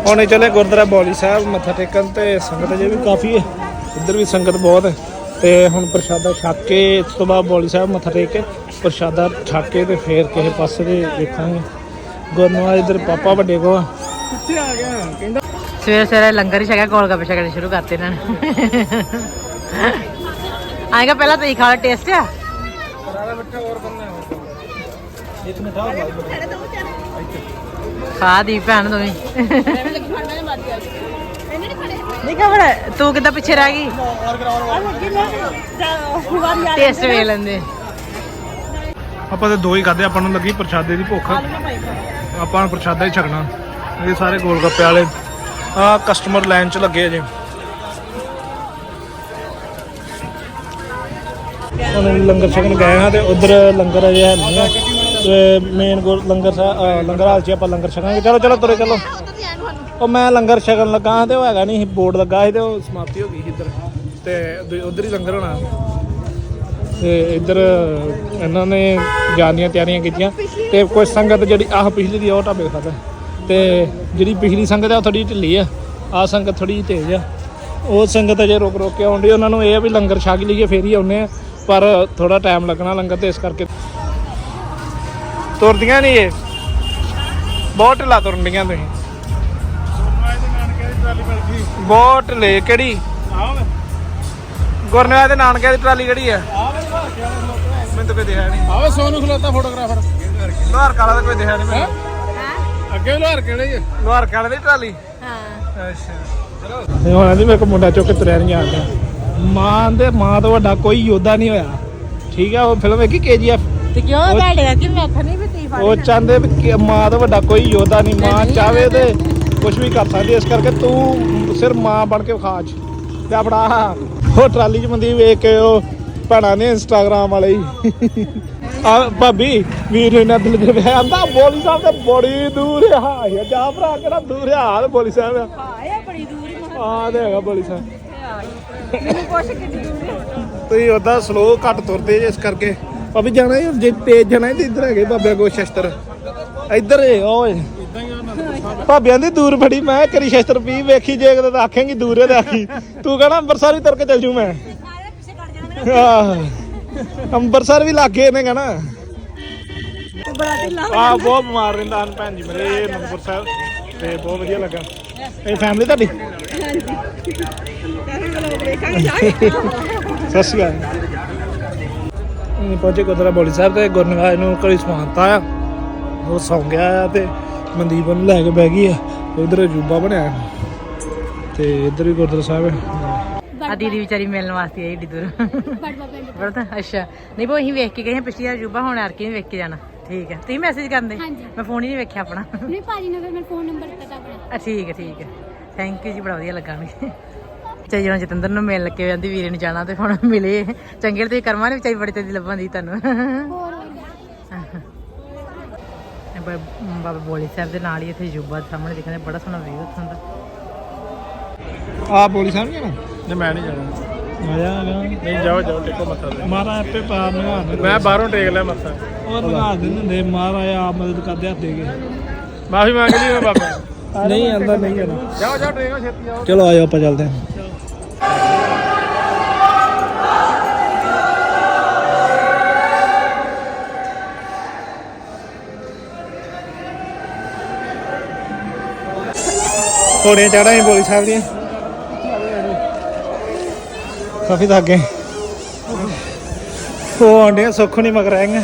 ਹੁਣੇ ਚਲੇ ਗੁਰਦੁਆਰਾ ਬੋਲੀ ਸਾਹਿਬ, ਮੱਥਾ ਟੇਕਣ ਤੇ ਸੰਗਤ ਜੇ ਵੀ ਕਾਫੀ ਹੈ। ਇੱਧਰ ਵੀ ਸੰਗਤ ਬਹੁਤ ਹੈ। ਤੇ ਹੁਣ ਪ੍ਰਸ਼ਾਦਾ ਛਕ ਕੇ ਇਸ ਤੋਂ ਬਾਅਦ ਬੋਲੀ ਸਾਹਿਬ ਮੱਥਾ ਟੇਕ ਕੇ ਪ੍ਰਸ਼ਾਦਾ ਛਕ ਕੇ ਤੇ ਫੇਰ ਕਿਸੇ ਪਾਸੇ ਦੇ ਦੇਖਾਂਗੇ ਗੁਰਨਵਾਜ ਇੱਧਰ ਪਾਪਾ ਵੱਡੇ ਕੋ ਆ। ਸਵੇਰੇ ਸਵੇਰੇ ਲੰਗਰ ਹੀ ਛਕਿਆ, ਗੋਲ ਗੱਪੇ ਛਕਣੇ ਸ਼ੁਰੂ ਕਰਤੇ ਇਹਨਾਂ ਨੇ। ਆਏਗਾ ਪਹਿਲਾਂ ਤੁਸੀਂ ਖਾ ਟੇਸਟ ਆ? ਖਾ ਦੀ ਭੈਣ ਤੂੰ ਵੀ। ਨਹੀਂ ਖੜੇ ਤੂੰ ਕਿੱਦਾਂ ਪਿੱਛੇ ਰਹਿ ਗਈ? ਟੇਸਟ ਵੇਖ ਲੈਂਦੇ। ਆਪਾਂ ਤੇ ਦੋ ਹੀ ਖਾਦੇ ਆਪਾਂ ਨੂੰ ਲੱਗੀ ਪ੍ਰਸ਼ਾਦੇ ਦੀ ਭੁੱਖ। ਆਪਾਂ ਪ੍ਰਸ਼ਾਦਾ ਹੀ ਛਕਣਾ। ਇਹ ਸਾਰੇ ਗੋਲ ਗੱਪੇ ਵਾਲੇ। ਆ ਕਸਟਮਰ ਲਾਈਨ 'ਚ ਲੱਗੇ ਅਜੇ ਹੁਣ ਲੰਗਰ ਛਕਣ ਗਏ ਹਾਂ ਤੇ ਉਧਰ ਲੰਗਰ ਅਜੇ ਹੈ ਨਹੀਂ ਤੇ ਮੇਨ ਲੰਗਰ ਲੰਗਰ ਹਾਲ 'ਚ ਆਪਾਂ ਲੰਗਰ ਛਕਾਂਗੇ। ਚਲੋ ਚਲੋ, ਤੁਰੇ ਚਲੋ। ਉਹ ਮੈਂ ਲੰਗਰ ਛਕਣ ਲੱਗਾ ਹਾਂ ਤੇ ਉਹ ਹੈਗਾ ਨਹੀਂ, ਬੋਰਡ ਲੱਗਾ ਸੀ ਤੇ ਉਹ ਸਮਾਪਤੀ ਹੋ ਗਈ ਸੀ ਇੱਧਰ। ਤੇ ਉਧਰ ਹੀ ਲੰਗਰ ਹੋਣਾ। ਤੇ ਇੱਧਰ ਇਹਨਾਂ ਨੇ ਜਾਣ ਦੀਆਂ ਤਿਆਰੀਆਂ ਕੀਤੀਆਂ। ਤੇ ਕੋਈ ਸੰਗਤ ਜਿਹੜੀ ਆਹ ਪਿਛਲੀ ਦੀ ਉਹ ਢਾਬੇ ਖਾਦਾ ਤੇ ਜਿਹੜੀ ਪਿਛਲੀ ਸੰਗਤ ਆ ਉਹ ਥੋੜੀ ਢਿੱਲੀ ਆ। ਆਹ ਸੰਗਤ ਥੋੜੀ ਤੇਜ਼ ਆ। ਉਹ ਸੰਗਤ ਅਜੇ ਰੁਕ ਰੁਕ ਕੇ ਆਉਂਦੀ ਉਹਨਾਂ ਨੂੰ ਇਹ ਆ ਵੀ ਲੰਗਰ ਛਕ ਲਈਏ ਫੇਰ ਹੀ ਆਉਨੇ ਆ। ਪਰ ਥੋੜਾ ਟਾਈਮ ਲੱਗਣਾ ਲੰਗਰ ਤੇ ਇਸ ਕਰਕੇ। ਤੁਰਦੀਆਂ ਨਹੀਂ ਇਹ। ਬਹੁਤ ਢਿੱਲਾ ਤੁਰਨ ਡੀਆਂ ਤੁਸੀਂ। ਬਹੁਤ ਢਿੱਲੇ। ਕਿਹੜੀ? ਗੁਰਨਿਆ ਦੇ ਨਾਨਕਿਆਂ ਦੀ ਟਰਾਲੀ ਕਿਹੜੀ ਆ? ਮੈਨੂੰ ਤਾਂ ਕੋਈ ਦਿਖਿਆ ਨਹੀਂ ਆਵੇ ਸੋਨੂ ਖਲੋਤਾ ਫੋਟੋਗ੍ਰਾਫਰ ਲੋਹਾਰ ਕਾਲਾ ਤਾਂ ਕੋਈ ਦਿਖਿਆ ਨਹੀਂ ਮੈਨੂੰ। ਅੱਗੇ ਲੋਹਾਰ ਕਿਹੜੇ ਜੀ? ਲੋਹਾਰ ਕਾਲੇ ਦੀ ਟਰਾਲੀ? ਹਾਂ। ਅੱਛਾ। ਇਹ ਹੁਣ ਆਂਦੀ ਮੇਰੇ ਕੋ ਮੁੰਡਾ ਚੁੱਕ ਕੇ ਤੁਰਿਆ ਨਹੀਂ ਜਾਂਦਾ ਮਾਂ ਦੇ ਮਾਂ ਤੋਂ ਵੱਡਾ ਕੋਈ ਯੋਧਾ ਨਹੀਂ ਹੋਇਆ। ਠੀਕ ਆ ਉਹ ਫਿਲਮ ਵੇਖੀ ਕੇਜੀਐਫ ਤੇ ਕਿਉਂ ਤੁਹਾਡੇ ਕਿ ਮੈਂ ਨਹੀਂ ਵੀ ਤੀ ਉਹ ਚਾਹੁੰਦੇ ਵੀ ਕਿ ਮਾਂ ਤੋਂ ਵੱਡਾ ਕੋਈ ਯੋਧਾ ਨਹੀਂ ਮਾਂ ਚਾਵੇ ਤੇ ਕੁਝ ਵੀ ਕਰ ਸਕਦੀ ਇਸ ਕਰਕੇ ਤੂੰ ਸਿਰ ਮਾਂ ਬਣ ਕੇ ਖਾਜ ਤੇ ਆਪਣਾ ਉਹ ਟਰਾਲੀ ਚ ਮੰਦੀ ਵੇਖ ਕੇ ਉਹ ਭੈਣਾਂ ਨੇ ਇੰਸਟਾਗ੍ਰਾਮ ਵਾਲੇ ਹੀ। ਆ ਭਾਬੀ ਵੀਰ ਨੇ ਨਾ ਦਿਲ ਦੇ ਵੇ ਆਂਦਾ ਬੋਲੀ ਸਾਹਿਬ ਤੇ ਬੜੀ ਦੂਰ ਆ। ਯਾ ਜਾ ਭਰਾ ਕਿਹੜਾ ਦੂਰ ਆ? ਤੇ ਬੋਲੀ ਸਾਹਿਬ ਆ। ਆਇਆ ਬੜੀ ਦੂਰ ਹੀ ਆ ਤੇ ਹੈਗਾ ਬੋਲੀ ਸਾਹਿਬ। ਮੈਨੂੰ ਕੁਛ ਕਿੰਨੀ ਦੂਰ ਤੁਸੀਂ ਉਹਦਾ ਸਲੋ ਘੱਟ ਤੁਰਦੇ ਜੇ ਇਸ ਕਰਕੇ। ਭਾਬੀ ਜਾਣਾ ਹੀ ਜੇ ਤੇਜ਼ ਜਾਣਾ ਹੀ ਤੇ ਇੱਧਰ ਹੈਗੇ ਬਾਬਿਆਂ ਕੋ ਸ਼ਸਤਰ। ਇੱਧਰ ਏ ਓਏ। ਭਾਬਿਆਂ ਦੀ ਦੂਰ ਫੜੀ ਮੈਂ ਕਰੀ ਸ਼ਸਤਰ ਪੀ ਵੇਖੀ ਜੇ ਤਾਂ ਆਖੇਂਗੀ ਦੂਰ ਹੈ ਤੇ ਆਖੀ। ਤੂੰ ਕਹਣਾ ਅੰਮ੍ਰਿਤਸਰ ਵੀ ਤੁਰ ਕੇ ਚੱਲ ਜੂ ਮੈਂ। ਆਹ, ਅੰਮ੍ਰਿਤਸਰ ਵੀ ਲਾਗੇ ਨੇ ਕਹਣਾ ਆ ਬਹੁਤ ਬਿਮਾਰ ਰਹਿੰਦਾ ਹਨ ਭੈਣ ਜੀ ਮੇਰੇ ਇਹ ਨੰਬਰ ਸਾਹਿਬ। ਤੇ ਬਹੁਤ ਵਧੀਆ ਲੱਗਾ। ਇਹ ਫੈਮਿਲੀ ਤੁਹਾਡੀ? ਸਤਿ ਸ਼੍ਰੀ ਅਕਾਲ। ਇਹ ਪਹੁੰਚੇ ਗੁਰਦੁਆਰਾ ਬੋਲੀ ਸਾਹਿਬ ਤੇ ਗੁਰਨਗਾਜ ਨੂੰ ਘੜੀ ਸਮਾਨਤਾ ਆ ਉਹ ਸੌਂ ਗਿਆ ਆ ਤੇ ਮਨਦੀਪ ਨੂੰ ਲੈ ਕੇ ਬਹਿ ਗਈ ਆ। ਉਧਰ ਅਜੂਬਾ ਬਣਿਆ। ਤੇ ਇੱਧਰ ਵੀ ਗੁਰਦੁਆਰਾ ਸਾਹਿਬ ਹੈ। ਆ ਦੀਦੀ ਵਿਚਾਰੀ ਮਿਲਣ ਵਾਸਤੇ ਆਈ ਏਡੀ ਦੂਰ। ਬੜਵਾ ਪਿੰਡ ਅੱਛਾ। ਨਹੀਂ ਬੋ ਅਸੀਂ ਵੇਖ ਕੇ ਗਏ ਹਾਂ ਪਿਛਲੀ ਵਾਰ ਜੂਬਾ ਹੁਣ ਅਰਕੀ ਵੇਖ ਕੇ ਜਾਣਾ। ਠੀਕ ਹੈ। ਤੁਸੀਂ ਮੈਸੇਜ ਕਰਦੇ ਹਾਂਜੀ। ਮੈਂ ਫੋਨ ਹੀ ਨਹੀਂ ਵੇਖਿਆ ਆਪਣਾ। ਨਹੀਂ ਭਾਜੀ ਨੇ ਫਿਰ ਮੇਰਾ ਫੋਨ ਨੰਬਰ ਦਿੱਤਾ ਆਪਣਾ। ਆ ਠੀਕ ਹੈ ਠੀਕ ਹੈ। ਥੈਂਕ ਯੂ ਜੀ ਬੜਾ ਵਧੀਆ ਲੱਗਾ ਮੈਨੂੰ। ਚਾਹੇ ਜਦੋਂ ਜਤਿੰਦਰ ਨੂੰ ਮਿਲ ਕੇ ਜਾਂਦੀ ਵੀਰੇ ਨੂੰ ਜਾਣਾ ਤੇ ਹੁਣ ਮਿਲੇ। ਚੰਗੇ ਤੇ ਕਰਮਾਂ ਨੇ ਵਿਚਾਰੀ ਬੜੀ ਤੇਜ਼ੀ ਲੱਭਾਂ ਦੀ ਤੁਹਾਨੂੰ। ਹੋਰ ਇਹ ਬਾ- ਬਾਬਾ ਬੋਲੀ ਸਾਹਿਬ ਦੇ ਨਾਲ ਹੀ ਇੱਥੇ ਜੂਬਾ ਸਾਹਮਣੇ ਦਿਖਦਾ ਬੜਾ ਸੋਹਣਾ ਵਿਊ ਉੱਥੋਂ ਦਾ। ਆ ਬੋਲੀ ਸਾਹਿਬ ਨਹੀਂ ਨਹੀਂ ਮੈਂ ਨਹੀਂ ਜਾਣਾ। ਆਇਆ ਆਇਆ ਨਹੀਂ ਜਾਓ ਜਾਓ ਟੇਕੋ ਮੱਥਾ ਤੇ। ਮਾਰਾ ਆਪੇ ਪਾ ਨਗਾ ਮੈਂ ਬਾਹਰੋਂ ਟੇਕ ਲਿਆ ਮੱਥਾ। ਉਹ ਨਗਾ ਦਿੰਦੇ ਹੁੰਦੇ ਮਹਾਰਾਜ ਆ ਮਦਦ ਕਰਦੇ ਹੱਥ ਦੇ ਕੇ। ਮਾਫੀ ਮੰਗ ਲਈ ਮੈਂ ਬਾਬਾ। ਨਹੀਂ ਆਂਦਾ ਨਹੀਂ ਆਂਦਾ ਜਾਓ ਜਾਓ ਟੇਕੋ ਛੇਤੀ ਆਓ। ਚਲੋ ਆਜੋ ਆਪਾਂ ਚੱਲਦੇ ਹਾਂ। ਘੋੜੀਆਂ ਚੜਾਂ ਹੀ ਬੋਲੀ ਸਾਹਿਬ ਦੀਆਂ। ਕਾਫੀ ਥੱਕ ਗਏ ਉਹ ਆਂਡੇ ਸੁੱਖ ਨਹੀਂ ਮਗਰ ਆਏਗਾ।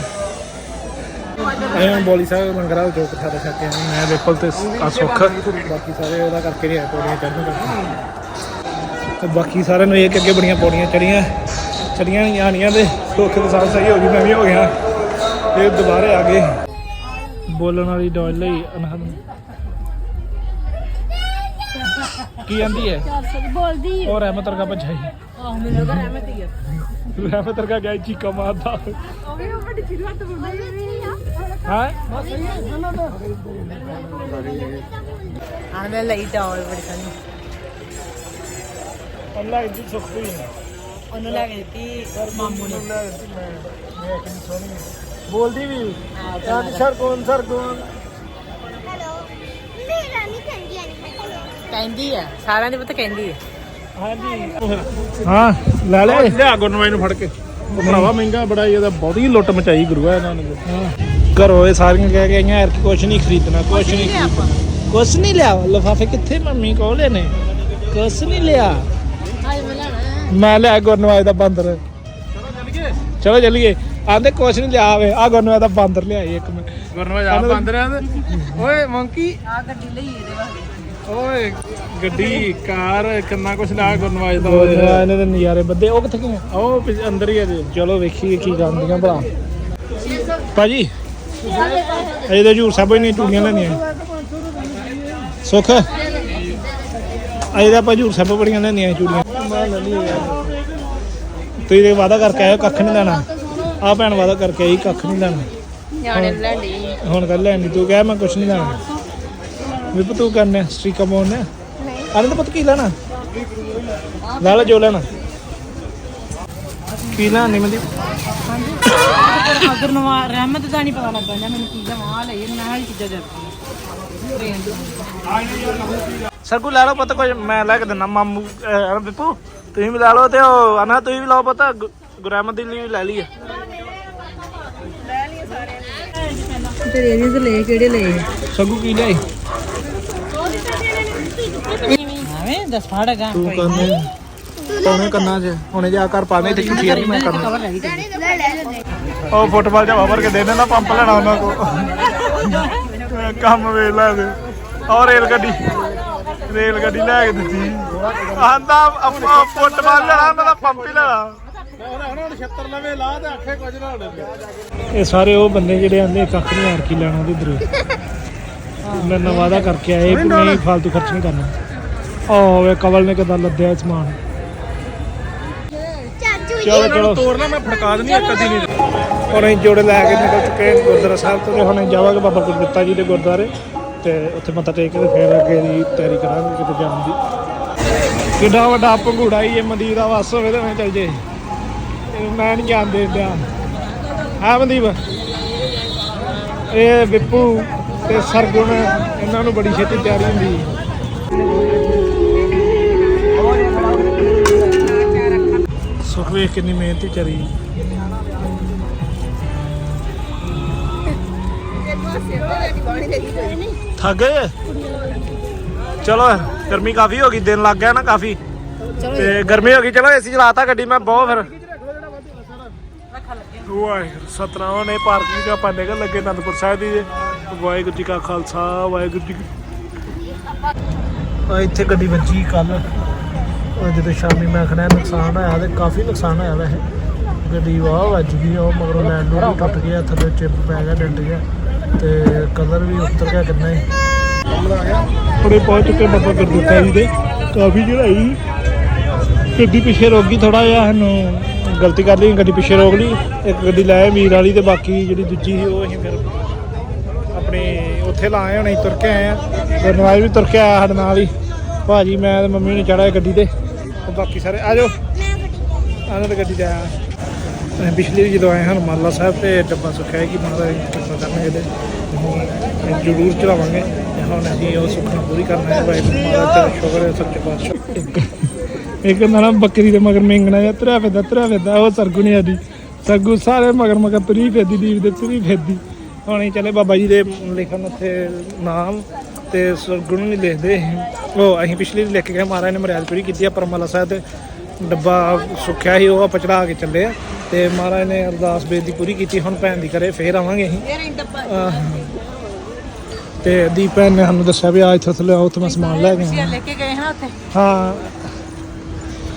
ਇਹ ਬੋਲੀ ਸਾਹਿਬ ਲੰਗਰਾ ਜੋ ਕਥਾ ਦਾ ਛੱਕੇ ਮੈਂ ਵਿਪਲ ਤੇ ਆ ਸੁੱਖ। ਬਾਕੀ ਸਾਰੇ ਉਹਦਾ ਕਰਕੇ ਨਹੀਂ ਆਏ ਪੌੜੀਆਂ ਚੜ੍ਹਨ ਤੇ ਬਾਕੀ ਸਾਰਿਆਂ ਨੂੰ ਇਹ ਕਿ ਅੱਗੇ ਬੜੀਆਂ ਪੌੜੀਆਂ ਚੜੀਆਂ ਚੜੀਆਂ ਨਹੀਂ ਆਣੀਆਂ ਤੇ ਸੁੱਖ ਦੇ ਸਾਲ ਸਹੀ ਹੋ ਗਈ ਮੈਂ ਵੀ ਹੋ ਗਿਆ। ਇਹ ਦੁਬਾਰੇ ਆ ਗਏ। ਬੋਲਣ ਵਾਲੀ ਡੋਲ ਲਈ ਅਨਹਦ। ਕੀ ਆਂਦੀ ਹੈ? ਬੋਲਦੀ ਉਹ ਰਹਿਮਤ ਰਗਾ ਭਜਾਈ ਆਹ ਮੈਨੂੰ ਤਾਂ ਰਹਿਮਤ ਹੀ ਆ। ਰਹਿਮਤ ਰਗਾ ਗਿਆ ਚੀਕਾ ਮਾਰਦਾ। ਹਾਂ? ਆਹ ਮੈਂ ਲਈ ਡਾਲ ਬੜੀ ਸੋਹਣੀ। ਅੱਲਾ ਇੱਜ਼ਤ ਸੁੱਖ ਪਈ ਉਹਨੂੰ ਲੈ ਕੇ ਦਿੱਤੀ ਮਾਮੂ ਨੇ। ਬੋਲਦੀ ਵੀ ਚਾਂਦ ਸਰ ਕੌਣ ਸਰ ਕੌਣ ਹੈਲੋ ਮੇਰਾ ਨਹੀਂ ਕਹਿੰਦੀ ਆ ਸਾਰਿਆਂ ਦੇ ਪੁੱਤ ਕਹਿੰਦੀ ਆ। ਹਾਂ ਲੈ ਲੈ। ਲਿਆ ਗੁਰਨਵਾਈ ਨੂੰ ਫੜ ਕੇ। ਉਹ ਭਰਾਵਾ ਮਹਿੰਗਾ ਬੜਾ ਹੀ ਇਹਦਾ ਬਹੁਤੀ ਲੁੱਟ ਮਚਾਈ ਗੁਰੂ ਆ ਇਹਨਾਂ ਨੇ। ਘਰੋਂ ਇਹ ਸਾਰੀਆਂ ਕਹਿ ਕੇ ਆਈਆਂ ਯਾਰ ਕੁਝ ਨਹੀਂ ਖਰੀਦਣਾ ਕੁਝ ਨਹੀਂ ਖਰੀਦਣਾ। ਕੁਝ ਨਹੀਂ ਲਿਆ ਲਫਾਫੇ ਕਿੱਥੇ ਮੰਮੀ ਕੋਲੇ ਨੇ? ਕੁਝ ਨਹੀਂ ਲਿਆ। ਮੈਂ ਲਿਆ ਗੁਰਨਵਾਜ ਦਾ ਬਾਂਦਰ। ਚਲੋ ਚੱਲੀਏ। ਆਂਦੇ ਕੁਝ ਨਹੀਂ ਲਿਆ ਆਵੇ। ਆ ਗੁਰਨਵਾਜ ਦਾ ਬਾਂਦਰ ਲਿਆਈ ਇੱਕ ਮੈਂ ਗੁਰਨਵਾਈ ਆ ਬੰਦ ਰਿਆਂ (laughs) ਓਏ ਮੰਕੀ। ਆ ਗੱਡੀ ਲਈ ਇਹਦੇ ਵਾਸਤੇ। ਓਏ। ਗੱਡੀ ਕਾਰ ਕਿੰਨਾ ਕੁਛ ਲਾ ਗੁਰਨਵਾਜ ਦਾ ਗੁਰਨਵਾਜ ਨੇ ਤੇ ਨਜ਼ਾਰੇ ਬੱਦੇ ਉਹ ਕਿੱਥੇ ਗਏ ਉਹ ਪਿੱਛੇ ਅੰਦਰ ਹੀ ਆ ਜੀ। ਚਲੋ ਵੇਖੀਏ ਕੀ ਕਰਦੀਆਂ ਭਲਾ। ਭਾਜੀ ਅਜੇ ਤਾਂ ਹਜੂਰ ਸਾਹਿਬੋਂ ਹੀ ਨਹੀਂ ਚੂੜੀਆਂ ਲੈਣੀਆਂ ਸੁੱਖ? ਅਜੇ ਤਾਂ ਆਪਾਂ ਹਜੂਰ ਸਾਹਿਬੋਂ ਬੜੀਆਂ ਲੈਣੀਆਂ ਚੂੜੀਆਂ ਤੁਸੀਂ ਤੇ ਵਾਦਾ ਕਰਕੇ ਹੋ, ਕੱਖ ਨਹੀਂ ਲੈਣਾ। ਆ ਭੈਣ ਵਾਦਾ ਕਰਕੇ ਆਈ ਕੱਖ ਨਹੀਂ ਲੈਣਾ। ਨਿਆਣੇ ਲੈ ਲਈ ਹੁਣ ਕੱਲ ਲੈਣੀ ਤੂੰ ਕਹਿ ਮੈਂ ਕੁਛ ਨਹੀਂ ਲੈਣਾ। ਵਿਪ ਤੂੰ ਕਰਨੇ ਸਟ੍ਰੀਕਾ ਮੋੜਨੇ ਆਨੰਦ ਪੁੱਤ ਕੀ ਲੈਣਾ? ਲੈ ਲੈ ਜੋ ਲੈਣਾ। ਕੀ ਲੈਣਾ ਨਹੀਂ ਮੰਦੀ ਅਗਰ ਨਵਾ ਰਹਿਮਤ ਦਾ ਨਹੀਂ ਪਤਾ ਲੱਗਾ ਜਾਂ ਮੈਨੂੰ ਕੀ ਜਮਾ ਲਈ ਮੈਂ ਹੀ ਚੀਜ਼ਾਂ ਜਰਦੀ ਟ੍ਰੇਨ ਸਰਗੂ ਲੈ ਲਓ ਪੁੱਤ ਕੁਝ ਮੈਂ ਲੈ ਕੇ ਦਿੰਦਾ ਮਾਮੂ ਵਿਪੂ ਤੁਸੀਂ ਵੀ ਲੈ ਲਓ ਤੇ ਉਹ ਅਨਾ ਤੁਸੀਂ ਵੀ ਲਓ ਪੁੱਤ ਗੁਰਮਤ ਦੀ ਲਈ ਵੀ ਲੈ ਲਈ ਤੇ ਇਹਨੇ ਤੇ ਲੈ ਕਿਹੜੇ ਲਏ? ਸਰਗੂ ਕੀ ਲਿਆਈ? ਆਵੇਂ ਦੱਸ ਫੜਗਾ ਤੂੰ ਕਰਨੇ ਪਾਉਣੇ ਕੰਨਾਂ 'ਚ ਹੁਣੇ ਜਾ ਕਰ ਪਾਵੇਂ ਤੇ ਝੂਠੀ ਨਹੀਂ ਮੈਂ ਕਰਨਾ ਕਵਰ ਲੈ ਗਈ ਉਹ ਫੁੱਟਬਾਲ ਜਾ ਵਾਵਰ ਕੇ ਦੇ ਦੇਣਾ ਪੰਪ ਲੈਣਾ ਉਹਨਾਂ ਕੋ ਕੰਮ ਵੇਖ ਲੈ ਔਰ ਰੇਲ ਗੱਡੀ ਰੇਲ ਗੱਡੀ ਲੈ ਕੇ ਦਿੱਤੀ ਆਂਦਾ ਆਪਾਂ ਫੁੱਟਬਾਲ ਲੈਣਾ ਉਹਨਾਂ ਦਾ ਪੰਪ ਹੀ ਲੈਣਾ ਹੁਣ 76 ਲਵੇ ਲਾ ਤੇ ਆਖੇ ਕੁਝ ਨਾ ਹੋਣੇ ਇਹ ਸਾਰੇ ਉਹ ਬੰਦੇ ਜਿਹੜੇ ਆਂਦੇ ਕੱਖ ਨਹੀਂ ਹਾਰ ਕੀ ਲੈਣਾ ਉਹਦੇ ਇਧਰ ਮੈਂ ਨਾ ਵਾਦਾ ਕਰਕੇ ਆਏ ਕਿ ਨਹੀਂ ਫालतू ਖਰਚ ਨਹੀਂ ਕਰਨਾ। ਆਹ ਵੇ ਕਵਲ ਨੇ ਕਿਦਾਂ ਲੱਦਿਆ ਸਮਾਨ। ਚਾਚੂ ਚਲੋ ਚਲੋ। ਤੋੜਨਾ ਮੈਂ ਫੜਕਾ ਇੱਕ ਅੱਧੀ ਨਹੀਂ। ਹੁਣ ਅਸੀਂ ਜੋੜੇ ਲੈ ਕੇ ਨਿਕਲ ਚੁੱਕੇ ਗੁਰਦੁਆਰਾ ਸਾਹਿਬ ਤੋਂ ਤੇ ਹੁਣ ਜਾਵਾਂਗੇ ਬਾਬਾ ਗੁਰਦਿੱਤਾ ਜੀ ਦੇ ਗੁਰਦੁਆਰੇ ਤੇ ਉੱਥੇ ਮੱਥਾ ਟੇਕ ਕੇ ਫਿਰ ਅੱਗੇ ਦੀ ਤਿਆਰੀ ਕਰਾਂਗੇ ਕਿਤੇ ਜਾਣ ਦੀ। ਕਿੱਡਾ ਵੱਡਾ ਪੰਘੂੜਾ ਹੀ ਇਹ ਮੰਦੀਰ ਦਾ ਵਸ ਹੋਵੇ ਤੇ ਮੈਂ ਚੱਲ ਜੇ। ਇਹ ਮੈਂ ਨਹੀਂ ਜਾਣ ਦੇ ਦਿਆਂ ਹਾਂ ਮਨਦੀਪ? ਇਹ ਵਿਪੂ ਤੇ ਸਰਗੁਣ ਇਹਨਾਂ ਨੂੰ ਬੜੀ ਛੇਤੀ ਤਿਆਰੀ ਹੁੰਦੀ ਹੈ ਸੁਖ ਵੇਖ ਕਿੰਨੀ ਮਿਹਨਤੀ ਚਰੀ ਥੱਕ ਗਏ ਚਲੋ ਗਰਮੀ ਕਾਫੀ ਹੋ ਗਈ ਦਿਨ ਲੱਗ ਗਿਆ ਨਾ ਕਾਫੀ। ਤੇ ਗਰਮੀ ਹੋ ਗਈ ਚਲੋ ਏਸੀ ਚਲਾਤਾ ਗੱਡੀ ਮੈਂ ਬਹੁਤ ਫਿਰ। ਵਾਹਿਗੁਰੂ ਸਤਨਾਮ ਨੇ ਪਾਰਕਿੰਗ ਦਾ ਪਾਣੇ ਕਰ ਲੱਗੇ ਅਨੰਦਪੁਰ ਸਾਹਿਬ ਦੀ। ਜੇ ਵਾਹਿਗੁਰੂ ਜੀ ਕਾ ਖਾਲਸਾ, ਵਾਹਿਗੁਰੂ ਜੀ ਆ ਇੱਥੇ ਗੱਡੀ ਵੱਜੀ ਕੱਲ ਜਦੋਂ ਸ਼ਾਮੀ ਮੈਂ ਖਣਾ ਨੁਕਸਾਨ ਹੋਇਆ ਤੇ ਕਾਫੀ ਨੁਕਸਾਨ ਹੋਇਆ ਵੈਸੇ। ਗੱਡੀ ਵਾਹ ਵੱਜ ਗਈ ਉਹ ਮਗਰੋਂ ਲੈਂਡ ਵੀ ਟੁੱਟ ਗਿਆ, ਥੱਲੇ ਚਿਪ ਪੈ ਗਿਆ ਡੰਡ ਗਿਆ ਤੇ ਕਲਰ ਵੀ ਉਤਰ ਗਿਆ ਕਿੰਨਾ ਹੀ। ਥੋੜੇ ਪਹੁੰਚ ਚੁੱਕੇ ਬਾਬਾ ਗੁਰਦਿੱਤਾ ਜੀ ਦੇ। ਕਾਫੀ ਚੜਾਈ ਗੱਡੀ ਪਿੱਛੇ ਰੋਕ ਗਈ ਥੋੜਾ ਜਿਹਾ, ਸਾਨੂੰ ਗਲਤੀ ਕਰ ਲਈ, ਗੱਡੀ ਪਿੱਛੇ ਰੋਕ ਲਈ, ਇੱਕ ਗੱਡੀ ਲਾਇਆ ਮੀਰ ਵਾਲੀ ਤੇ ਬਾਕੀ ਜਿਹੜੀ ਦੂਜੀ ਸੀ, ਉਹ ਅਸੀਂ ਫਿਰ ਆਪਣੇ ਉੱਥੇ ਲਾਏ ਹੁਣੇ, ਤੁਰ ਕੇ ਆਏ ਆ। ਗੁਰਨਵਾਜ ਵੀ ਤੁਰ ਕੇ ਆਇਆ ਸਾਡੇ ਨਾਲ ਹੀ। ਭਾਜੀ, ਮੈਂ ਤੇ ਮੰਮੀ ਨੇ ਚੜਾਇਆ ਗੱਡੀ ਤੇ। ਤੇ ਬਾਕੀ ਸਾਰੇ, ਆ ਜਾਓ। ਆਨੰਦ ਤੇ ਗੱਡੀ ਤੇ ਆਇਆ। ਅਸੀਂ ਪਿਛਲੀ ਵਾਰੀ ਜਦੋਂ ਆਏ ਹਾਂ, ਮਾਲਾ ਸਾਹਿਬ ਤੇ ਡੱਬਾ ਸੁੱਖਿਆ ਕਿ ਮਹਾਰਾਜ ਕਿਰਪਾ ਕਰਨਗੇ ਤੇ ਜ਼ਰੂਰ ਚਲਾਵਾਂਗੇ ਤੇ ਹੁਣ ਅਸੀਂ ਉਹ ਸੁੱਖਣਾ ਪੂਰੀ ਕਰਨਾ ਹੈ। ਵਾਹਿਗੁਰੂ ਮਹਾਰਾਜ ਦਾ ਸ਼ੁਕਰ ਹੈ, ਸੱਚੇ ਪਾਤਸ਼ਾਹ। ਇੱਕ ਨਾ, ਬੱਕਰੀ ਦੇ ਮਗਰ ਮੇਂਗਣਾ ਜਾਂ ਤੁਰਿਆ ਫਿਰਦਾ ਤੁਰਿਆ ਫਿਰਦਾ। ਉਹ ਸਰਗੁ ਆਦੀ ਸਰਗੁ ਸਾਰੇ ਮਗਰ ਮਗਰ ਤਰੀ ਫਿਰਦੀ, ਦੀਪ ਦੇ ਤੁਰੀ ਫਿਰਦੀ। ਹੁਣ ਚੱਲੇ। ਬਾਬਾ ਜੀ ਦੇ ਲਿਖਣ ਉੱਥੇ ਨਾਮ ਤੇ ਸਰਗੁਣ ਨਹੀਂ ਲਿਖਦੇ। ਉਹ ਅਸੀਂ ਪਿਛਲੀ ਲਿਖ ਕੇ ਗਏ ਮਹਾਰਾਜ ਨੇ ਮਰਿਆਦ ਪੂਰੀ ਕੀਤੀ ਆ ਪਰਮਾਲਾ ਸਾਹਿਬ ਤੇ ਡੱਬਾ ਸੁੱਖਿਆ ਸੀ ਉਹ ਆਪਾਂ ਚੜਾ ਕੇ ਚੱਲੇ ਆ। ਤੇ ਮਹਾਰਾਜ ਨੇ ਅਰਦਾਸ ਬੇਨਤੀ ਪੂਰੀ ਕੀਤੀ ਹੁਣ ਭੈਣ ਦੀ ਕਰੇ ਫੇਰ ਆਵਾਂਗੇ ਅਸੀਂ। ਤੇ ਦੀਪ ਭੈਣ ਨੇ ਸਾਨੂੰ ਦੱਸਿਆ ਵੀ ਆ ਇੱਥੇ ਥੱਲੇ ਆਓ ਉੱਥੇ ਮੈਂ ਸਮਾਨ ਲੈ ਲੈ ਕੇ ਗਏ ਹਾਂ ਉੱਥੇ।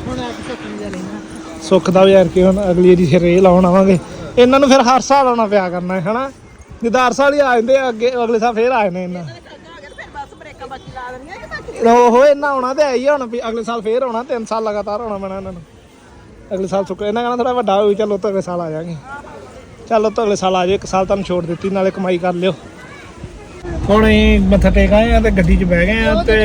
ਹੁਣ ਲੈਣਾ ਸੁੱਖ ਦਾ ਵੀ ਯਾਰ ਕਿ ਹੁਣ ਅਗਲੀ ਵਾਰੀ ਫਿਰ ਇਹ ਲਾਉਣ ਆਵਾਂਗੇ। ਇਹਨਾਂ ਨੂੰ ਫਿਰ ਹਰ ਸਾਲ ਆਉਣਾ ਪਿਆ ਕਰਨਾ ਹੈ ਹਨਾ? ਜਿੱਦਾਂ ਹਰ ਸਾਲ ਹੀ ਆ ਜਾਂਦੇ ਆ, ਅੱਗੇ ਅਗਲੇ ਸਾਲ ਫੇਰ ਆ ਜਾਣੇ ਇਹਨਾਂ। ਉਹ ਇਹਨਾਂ ਆਉਣਾ ਤੇ ਆਈ ਹੁਣ ਵੀ ਅਗਲੇ ਸਾਲ ਫੇਰ ਆਉਣਾ 3 ਸਾਲ ਲਗਾਤਾਰ ਆਉਣਾ ਪੈਣਾ ਇਹਨਾਂ ਨੂੰ। ਅਗਲੇ ਸਾਲ ਸੁੱਕ ਇਹਨਾਂ ਕਹਿੰਦਾ ਥੋੜਾ ਵੱਡਾ ਹੋਈ ਚਲੋ ਤਾਂ ਅਗਲੇ ਸਾਲ ਆ ਜਾਾਂਗੇ ਚਲੋ ਤਾਂ ਅਗਲੇ ਸਾਲ ਆ ਜਾਓ ਇੱਕ ਸਾਲ ਤੁਹਾਨੂੰ ਛੋੜ ਦਿੱਤੀ, ਨਾਲੇ ਕਮਾਈ ਕਰ ਲਿਓ। ਹੁਣ ਅਸੀਂ ਮੱਥਾ ਟੇਕ ਆਏ ਆ ਤੇ ਗੱਡੀ 'ਚ ਬਹਿ ਗਏ ਆ ਤੇ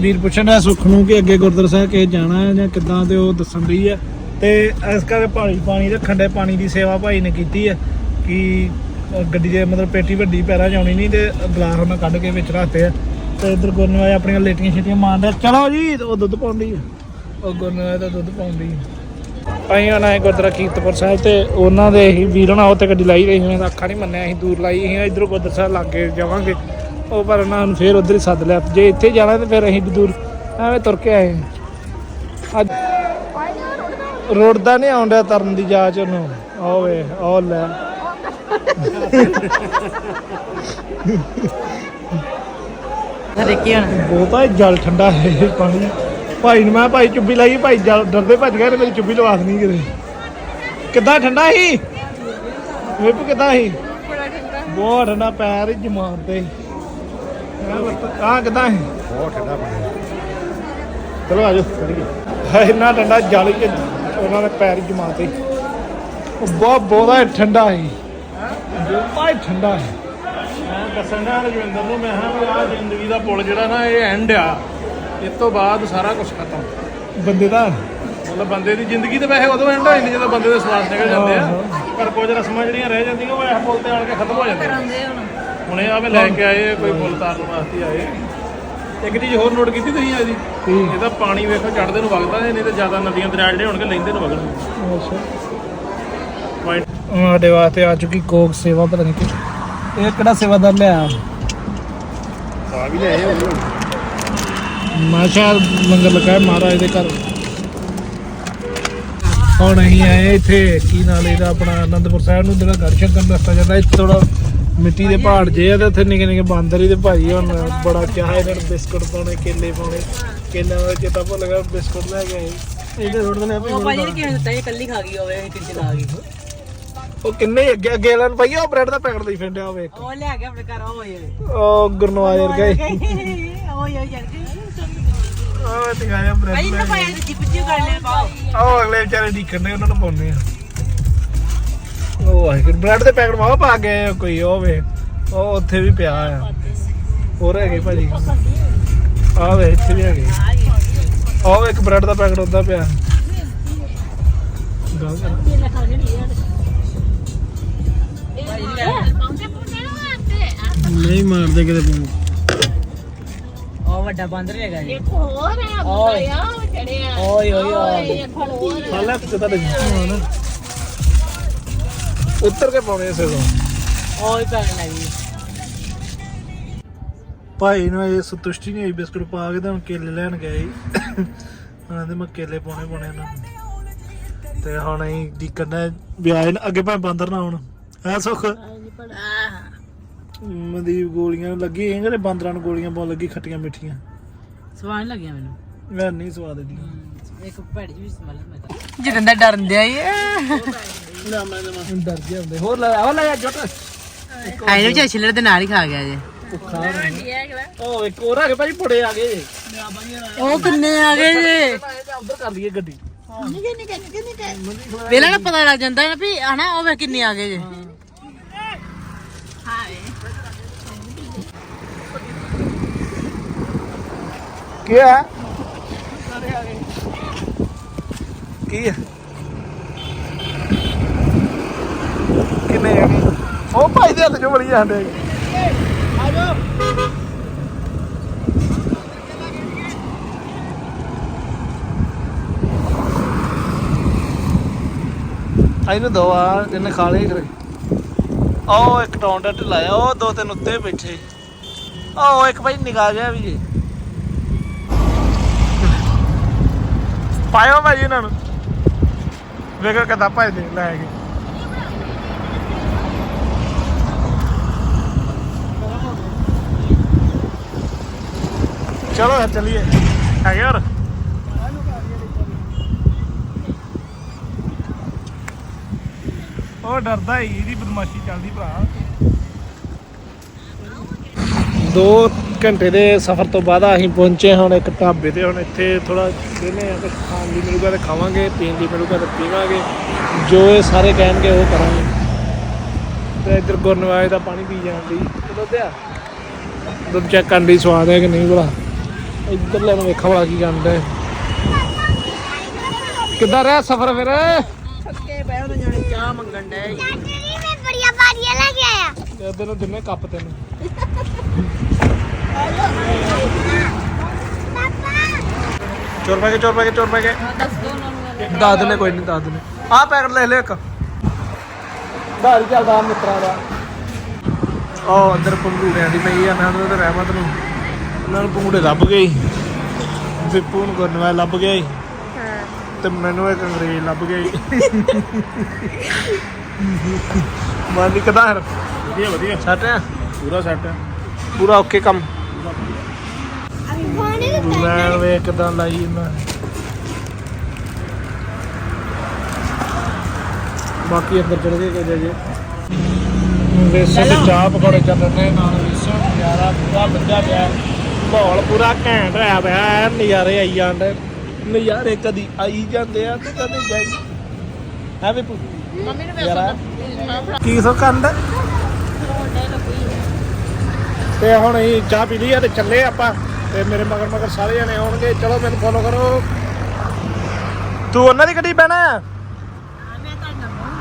ਵੀਰ ਪੁੱਛਣ ਦਾ ਸੁੱਖ ਨੂੰ ਕਿ ਅੱਗੇ ਗੁਰਦੁਆਰਾ ਸਾਹਿਬ ਕੇ ਜਾਣਾ ਹੈ ਜਾਂ ਕਿੱਦਾਂ ਤੇ ਉਹ ਦੱਸਣ ਦੀ ਆ। ਤੇ ਇਸ ਕਰਕੇ ਪਾਣੀ ਪਾਣੀ ਰੱਖਣ ਦੇ ਪਾਣੀ ਦੀ ਸੇਵਾ ਭਾਈ ਨੇ ਕੀਤੀ ਹੈ ਕਿ ਗੱਡੀ ਦੇ ਮਤਲਬ ਪੇਟੀ ਵੱਡੀ, ਪੈਰਾਂ 'ਚ ਆਉਣੀ ਨਹੀਂ ਤੇ ਗਲਾਸ ਉਹਨਾਂ ਕੱਢ ਕੇ ਵਿੱਚ ਰੱਖਤੇ ਆ। ਤੇ ਇਧਰ ਗੁਰਨਵਾਏ ਆਪਣੀਆਂ ਲੇਟੀਆਂ ਛੇਟੀਆਂ ਮਾਰਦਾ ਚਲੋ ਜੀ ਉਹ ਦੁੱਧ ਪਾਉਂਦੀ ਆ। ਉਹ ਗੁਰਨਵਾਜ ਦਾ ਦੁੱਧ ਪਾਉਂਦੀ ਆ। ਅਸੀਂ ਉਹਨਾਂ ਆਏ ਗੁਰਦੁਆਰਾ ਕੀਰਤਪੁਰ ਸਾਹਿਬ ਤੇ ਉਹਨਾਂ ਦੇ ਹੀ ਵੀਰ ਹੋਣਾ ਉੱਤੇ ਗੱਡੀ ਲਾਈ ਰਹੀ ਉਹਨਾਂ ਦਾ ਅੱਖਾਂ ਨਹੀਂ ਮੰਨਿਆ ਅਸੀਂ ਦੂਰ ਲਾਈ ਅਸੀਂ ਇਧਰੋਂ ਗੁਰਦੁਆਰਾ ਸਾਹਿਬ ਲਾਗੇ ਜਾਵਾਂਗੇ। ਉਹ ਪਰ ਉਹਨਾਂ ਨੂੰ ਫੇਰ ਉਧਰ ਹੀ ਸੱਦ ਲਿਆ। ਜੇ ਇੱਥੇ ਜਾਣਾ ਤੇ ਫਿਰ ਅਸੀਂ ਦੂਰ ਐਵੇਂ ਤੁਰ ਕੇ ਆਏ ਅੱਜ ਰੋਡ ਦਾ ਨਹੀਂ ਆਉਂਦਾ, ਤਰਨ ਦੀ ਜਾਂਚ ਉਹਨੂੰ ਓਏ ਉਹ ਲੈ। ਹੁਣ। ਬਹੁਤਾ ਜਲ ਠੰਡਾ ਹੈ ਪਾਣੀ। ਭਾਈ ਨੂੰ ਮੈਂ ਭਾਈ ਚੁੱਭੀ ਲਾਈ ਭਾਈ ਜਲ ਡਰਦੇ ਭੱਜ ਗਏ ਤੇ ਮੇਰੀ ਚੁੱਭੀ ਲਵਾ ਦੇਣੀ ਕਿਤੇ। ਕਿੱਦਾਂ ਠੰਡਾ ਸੀ? ਵੇਪ ਕਿੱਦਾਂ ਸੀ? ਬਹੁਤ ਠੰਡਾ ਪੈਰ ਹੀ ਜਮਾਨ ਤੇ। ਆ ਕਿੱਦਾਂ ਸੀ? ਬਹੁਤ ਠੰਡਾ ਪਾਣੀ। ਚਲੋ ਆਜੋ ਚਲੀਏ ਹੈ। ਇੰਨਾ ਠੰਡਾ ਜਲ ਕੇ ਉਹਨਾਂ ਨੇ ਪੈਰ ਹੀ ਜਮਾ ਤੇ। ਉਹ ਬਹੁਤ ਬਹੁਤਾ ਠੰਡਾ ਸੀ। ਹੀ ਠੰਡਾ ਸੀ ਮੈਂ ਦੱਸਣ ਦਾ ਰਜਵਿੰਦਰ ਨੂੰ ਮੈਂ ਹਾਂ ਵੀ ਆਹ ਜ਼ਿੰਦਗੀ ਦਾ ਪੁਲ ਜਿਹੜਾ ਨਾ ਇਹ ਐਂਡ ਆ। ਇਸ ਤੋਂ ਬਾਅਦ ਸਾਰਾ ਕੁਝ ਖਤਮ। ਬੰਦੇ ਦਾ ਮਤਲਬ ਬੰਦੇ ਦੀ ਜ਼ਿੰਦਗੀ ਤੇ ਵੈਸੇ ਉਦੋਂ ਐਂਡ ਹੋ ਜਾਂਦੀ ਜਦੋਂ ਬੰਦੇ ਦੇ ਸਵਾਸ ਨਿਕਲ ਜਾਂਦੇ ਆ। ਪਰ ਕੁਝ ਰਸਮਾਂ ਜਿਹੜੀਆਂ ਰਹਿ ਜਾਂਦੀਆਂ ਉਹ ਇਸ ਪੁਲ ਤੇ ਆਣ ਕੇ ਖਤਮ ਹੋ ਜਾਂਦੀਆਂ। ਹੁਣ। ਇਹ ਆਵੇ ਲੈ ਕੇ ਆਏ ਕੋਈ ਪੁਲ ਤਾਰਨ ਵਾਸਤੇ ਆਏ। ਇੱਕ ਚੀਜ਼ ਹੋਰ ਨੋਟ ਕੀਤੀ ਤੁਸੀਂ ਇਹਦੀ? ਇਹਦਾ ਪਾਣੀ ਵੇਖੋ ਚੜਦੇ ਨੂੰ ਵਗਦਾ ਨਹੀਂ ਤੇ ਜ਼ਿਆਦਾ ਨਦੀਆਂ ਦਰਿਆ ਜਿਹੜੇ ਹੋਣਗੇ ਲੈਂਦੇ ਨੂੰ ਵਗਣਗੇ ਅੱਛਾ। ਪੁਆਇੰਟ ਸਾਡੇ ਵਾਸਤੇ ਆ ਚੁੱਕੀ ਕੋਕ ਸੇਵਾ ਪਤਾ ਨਹੀਂ ਕਿ ਇਹ ਕਿਹੜਾ ਸੇਵਾਦਾਰ ਲਿਆ ਆ ਵੀ ਲੈ ਆਏ ਹੁਣ। ਮੈਂ ਸ਼ਾਇਦ ਲੰਗਰ ਲਗਾਇਆ ਮਹਾਰਾਜ ਦੇ ਘਰ। ਹੁਣ ਅਸੀਂ ਆਏ ਇੱਥੇ ਕੀ ਨਾਲ ਇਹਦਾ ਆਪਣਾ ਆਨੰਦਪੁਰ ਸਾਹਿਬ ਨੂੰ ਜਿਹੜਾ ਗੜ ਸ਼ੰਕਰ ਦਾ ਰਸਤਾ ਜਾਂਦਾ ਇੱਥੇ ਥੋੜਾ ਮਿੱਟੀ ਦੇ ਪਹਾੜ ਜੇ ਆ ਤੇ ਉੱਥੇ ਨਿੱਕੇ ਨਿੱਕੇ ਬਾਂਦਰ ਹੀ ਤੇ ਭਾਈ ਹੁਣ ਬੜਾ ਚਾਹ ਇਹਨਾਂ ਨੂੰ ਬਿਸਕੁਟ ਪਾਉਣੇ ਕੇਲੇ ਪਾਉਣੇ ਕੇਲਿਆਂ ਦਾ ਚੇਤਾ ਭੁੱਲ ਗਿਆ ਬਿਸਕੁਟ ਲੈ ਕੇ ਆਏ। ਇਹਦੇ ਥੋੜੇ ਦਿਨ ਉਹ ਭਾਜੀ ਨੇ ਕਿਵੇਂ ਦਿੱਤਾ ਇਹ ਕੱਲੀ ਖਾ ਗਈ ਹੋਵੇ ਇਹ ਕਿੰਚ ਲਾ ਗਈ। ਉਹ ਕਿੰਨੇ ਹੀ ਅੱਗੇ ਅੱਗੇ ਨੂੰ ਪਈ ਉਹ ਬ੍ਰੈਡ ਦਾ ਪੈਕਟ ਲਈ ਫਿੰਡਿਆ ਹੋਵੇ ਉਹ ਲੈ ਗਿਆ ਆਪਣੇ ਘਰ ਓਏ ਓਏ ਉਹ ਗੁਰਨਵਾਜ ਵਰਗਾ ਹੀ। ਓਏ ਓਏ ਯਾਰ ਉਹ ਤੇ ਭਾਈ ਬ੍ਰੈਡ ਨਾ ਪਾਇਆ ਜਿੱਪ ਜਿਉ ਕਰ ਲੈ ਪਾਓ। ਉਹ ਅਗਲੇ ਵਿਚਾਰੇ ਢੀਕਣ ਨੇ ਉਹਨਾਂ ਨੂੰ ਪਾਉਣੇ ਆ। ਉਹ ਆਹ ਬ੍ਰੈਡ ਦੇ ਪੈਕਟ ਵਾਹ ਪਾ ਗਏ ਕੋਈ ਉਹ ਵੇ ਉਹ ਉੱਥੇ ਵੀ ਪਿਆ ਆ। ਹੋਰ ਹੈਗੇ ਭਾਜੀ। ਆ ਵੇ ਇੱਥੇ ਵੀ ਹੈਗੇ। ਉਹ ਇੱਕ ਬ੍ਰੈਡ ਦਾ ਪੈਕਟ ਹੁੰਦਾ ਪਿਆ। ਗੱਲ ਕਰ। ਨਹੀਂ ਮਾਰਦੇ ਕਿਤੇ ਪੂੰ ਉਹ ਵੱਡਾ ਬਾਂਦਰ ਹੈਗਾ ਜੀ। ਇੱਕ ਹੋਰ ਹੈ ਓਏ। ਆ ਉਹ ਚੜਿਆ ਓਏ ਓਏ ਓਏ। ਇੱਕ ਹੋਰ ਹੈ। ਹਾਲਾ ਕਿਤੇ ਤਾਂ ਨਾ। ਉੱਤਰ ਕੇ ਪਾਉਣੇ ਇਸੇ ਤੋਂ ਓਏ ਪੈਣ ਲੱਗੀ ਭਾਈ ਨੂੰ ਇਹ ਸੰਤੁਸ਼ਟੀ ਨਹੀਂ ਹੋਈ ਬਿਸਕੁਟ ਪਾ ਕੇ ਤਾਂ ਹੁਣ ਕੇਲੇ ਲੈਣ ਗਏ। ਉਹਨਾਂ ਦੇ ਮੈਂ ਕੇਲੇ ਪਾਉਣੇ ਪਾਉਣੇ ਇਹਨਾਂ ਨੂੰ। ਤੇ ਹੁਣ ਅਸੀਂ ਡੀਕਨ ਨੇ ਵਿਆਹ ਅੱਗੇ ਭਾਵੇਂ ਬਾਂਦਰ ਨਾ ਹੁਣ। ਹੈ ਸੁੱਖ? ਮਦੀਪ ਗੋਲੀਆਂ ਲੱਗੀ ਇਹ ਘਰੇ ਬਾਂਦਰਾਂ ਨੂੰ ਗੋਲੀਆਂ ਪਾਉਣ ਲੱਗੀ ਖੱਟੀਆਂ ਮਿੱਠੀਆਂ। ਸਵਾਨ ਲੱਗਿਆ ਮੈਨੂੰ। ਮੈਂ ਨਹੀਂ ਸਵਾਦ ਦੀ ਇੱਕ ਭੈੜੀ ਜਿਹੀ ਸਮੈਲ ਮੈਂ ਤਾਂ। ਜਿੱਦਾਂ ਦਾ ਡਰਨ ਦਿਆ ਹੀ ਡਰ ਗਿਆ ਹੁੰਦੇ। ਹੋਰ ਲੈ ਆ ਲੈ ਆ ਜੱਟ। ਆਈ ਨੂੰ ਛਿੱਲੜ ਦੇ ਨਾਲ ਹੀ ਖਾ ਗਿਆ ਜੇ। ਉਹ ਇੱਕ ਹੋਰ ਆ ਗਏ ਭਾਈ ਪੁੜੇ ਆ ਗਏ ਉਹ ਕਿੰਨੇ ਆ ਗਏ ਜੇ? ਉਧਰ ਕਰ ਲਈਏ ਗੱਡੀ। ਵੇਲਾ ਨਾ ਪਤਾ ਲੱਗ ਜਾਂਦਾ ਨਾ ਵੀ ਹਨਾ ਉਹ ਵੇ ਕਿੰਨੇ ਆ ਗਏ ਜੇ। ਕੀ ਹੈ ਕੀ ਹੈ ਕਿੰਨੇ ਆ ਗਏ? ਉਹ ਭਾਈ ਦੇ ਹੱਥ ਚੋਂ ਬੜੀ ਜਾਂਦੇ ਇਹਨੂੰ ਦੋ ਆ ਇਹਨੇ ਖਾ ਲਏ ਕਰੇ ਉਹ ਇੱਕ ਟੌਂਡਾ ਢਿਲਾਇਆ ਉਹ ਦੋ ਤਿੰਨ ਉੱਤੇ ਬੈਠੇ। ਉਹ ਇੱਕ ਭਾਈ ਨਿਗਾਹ ਗਿਆ ਵੀ ਜੀ। ਪਾਇਓ ਭਾਈ ਇਹਨਾਂ ਨੂੰ। ਵੇਖੋ ਕਿੱਦਾਂ ਭਜਦੇ ਲੈ ਕੇ ਚਲੋ ਫਿਰ ਚੱਲੀਏ। ਹੈਗੇ ਯਾਰ ਉਹ ਡਰਦਾ ਹੀ ਇਹਦੀ ਬਦਮਾਸ਼ੀ ਚੱਲਦੀ ਭਰਾ। 2 ਘੰਟੇ ਦੇ ਸਫ਼ਰ ਤੋਂ ਬਾਅਦ ਅਸੀਂ ਪਹੁੰਚੇ ਹੁਣ ਇੱਕ ਢਾਬੇ ਤੇ ਹੁਣ ਇੱਥੇ ਥੋੜਾ ਕਹਿੰਦੇ ਆ ਕੁਝ ਖਾਣ ਲਈ ਮਿਲੂਗਾ ਤੇ ਖਾਵਾਂਗੇ ਪੀਣ ਲਈ ਮਿਲੂਗਾ ਤੇ ਪੀਵਾਂਗੇ। ਜੋ ਇਹ ਸਾਰੇ ਕਹਿਣਗੇ ਉਹ ਕਰਾਂਗੇ। ਤੇ ਇੱਧਰ ਗੁਰਨਵਾਜ ਦਾ ਪਾਣੀ ਪੀ ਜਾਣ ਦੀ ਚਲੋ ਤੇ ਆ ਦੁੱਧ ਚੈੱਕ ਕਰਨ ਦੀ ਸਵਾਦ ਹੈ ਕਿ ਨਹੀਂ ਭਲਾ? ਇੱਧਰ ਲੈਣ ਵੇਖਾ ਭਲਾ ਕੀ ਕਰਦਾ ਕਿੱਦਾਂ ਰਿਹਾ ਸਫ਼ਰ ਫਿਰ ਥੱਕੇ ਪਏ ਉਹਨੇ ਜਾਣੇ ਚਾਹ ਮੰਗਣ ਡਏ ਚਾਚੂ ਜੀ ਮੈਂ ਬੜੀਆਂ ਬਾਰੀਆਂ ਲੈ ਕੇ ਆਇਆ। ਇੱਧਰ ਨੂੰ ਦਿਨੇ ਕੱਪ ਤੈਨੂੰ। ਚੋਰ ਪੈ ਕੇ ਚੋਰ ਪੈ ਕੇ ਚੋਰ ਪੈ ਕੇ ਦੱਸ ਦਿਨੇ ਕੋਈ ਨਹੀਂ ਦੱਸ ਦਿਨੇ। ਆਹ ਪੈਕਟ ਲੈ ਲਿਓ ਇੱਕ। ਧਾਰੀ ਚੱਲਦਾ ਮਿੱਤਰਾਂ ਦਾ। ਉਹ ਅੰਦਰ ਪੰਗੂੜਿਆਂ ਦੀ ਪਈ ਆ ਮੈਂ ਉਹਨਾਂ ਤੇ ਰਹਿਮਤ ਨੂੰ। ਉਹਨਾਂ ਨੂੰ ਪੰਗੂੜੇ ਲੱਭ ਗਏ। ਵਿਪੂ ਨੂੰ ਗੁਰਨਵਾਲ ਲੱਭ ਗਿਆ ਸੀ। ਤੇ ਮੈਨੂੰ ਇੱਕ ਅੰਗਰੇਜ਼ ਲੱਭ ਗਿਆ ਸੀ। ਮਾਲਿਕ ਦਾ ਵਧੀਆ ਵਧੀਆ। ਸੱਟ ਆ ਪੂਰਾ ਸੈੱਟ ਹੈ। ਪੂਰਾ ਓਕੇ ਕੰਮ। ਮੈਂ ਕਿਦਾਂ ਲਾਈ ਨੇ। ਬਾਕੀ ਅੰਦਰ ਚਲੇ ਗਏ ਕਿ ਜੇ। ਵੇਸਣ ਤੇ ਚਾਹ ਪਕੌੜੇ ਚੱਲ ਰਹੇ ਨਾਲ ਵੇਸਣ ਨਜ਼ਾਰਾ ਪੂਰਾ ਵੱਜਾ ਪਿਆ। ਮਾਹੌਲ ਪੂਰਾ ਘੈਂਟ ਹੋਇਆ ਪਿਆ। ਨਜ਼ਾਰੇ ਆਈ ਜਾਂਦੇ। ਨਜ਼ਾਰੇ ਕਦੀ ਆਈ ਜਾਂਦੇ ਆ ਤੇ ਕਦੇ ਜਾਈ ਹੈ ਵੀ ਮੰਮੀ ਨੂੰ ਕੀ ਸੋ ਕੰਦ ਤੇ ਹੁਣ ਅਸੀਂ ਚਾਹ ਪੀ ਲਈ ਆ ਤੇ ਚੱਲੇ ਆਪਾਂ। ਤੇ ਮੇਰੇ ਮਗਰ ਮਗਰ ਸਾਰੇ ਜਣੇ ਆਉਣਗੇ। ਚਲੋ ਮੈਨੂੰ ਫੋਲੋ ਕਰੋ। ਤੂੰ ਉਹਨਾਂ ਦੀ ਗੱਡੀ ਬਹਿਣਾ ਆ?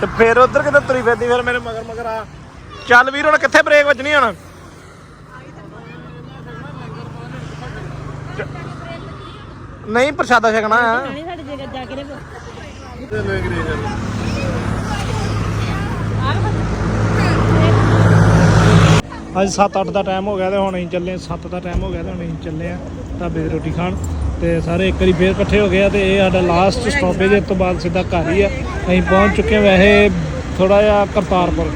ਤੇ ਫਿਰ ਉਧਰ ਕਿਤੇ ਤੁਰੀ ਫਿਰਦੀ ਫਿਰ ਮੇਰੇ ਮਗਰ ਮਗਰ ਆ। ਚੱਲ ਵੀਰ ਹੁਣ ਕਿੱਥੇ ਬ੍ਰੇਕ ਵੱਜਣੀ ਹੁਣ? ਨਹੀਂ ਪ੍ਰਸ਼ਾਦਾ ਛਕਣਾ ਆ। ਅੱਜ 7-8 ਦਾ ਟਾਈਮ ਹੋ ਗਿਆ ਤੇ ਹੁਣ ਅਸੀਂ ਚੱਲੇ 7 ਦਾ ਟਾਈਮ ਹੋ ਗਿਆ ਤੇ ਹੁਣ ਅਸੀਂ ਚੱਲੇ ਆ ਢਾਬੇ ਤੇ ਰੋਟੀ ਖਾਣ। ਤੇ ਸਾਰੇ ਇੱਕ ਵਾਰੀ ਫੇਰ ਇਕੱਠੇ ਹੋ ਗਏ ਆ ਤੇ ਇਹ ਸਾਡਾ ਲਾਸਟ ਸਟਾਪੇਜ ਇਸ ਤੋਂ ਬਾਅਦ ਸਿੱਧਾ ਘਰ ਹੀ ਆ। ਅਸੀਂ ਪਹੁੰਚ ਚੁੱਕੇ ਹਾਂ ਵੈਸੇ ਥੋੜਾ ਜਿਹਾ ਕਰਤਾਰਪੁਰ।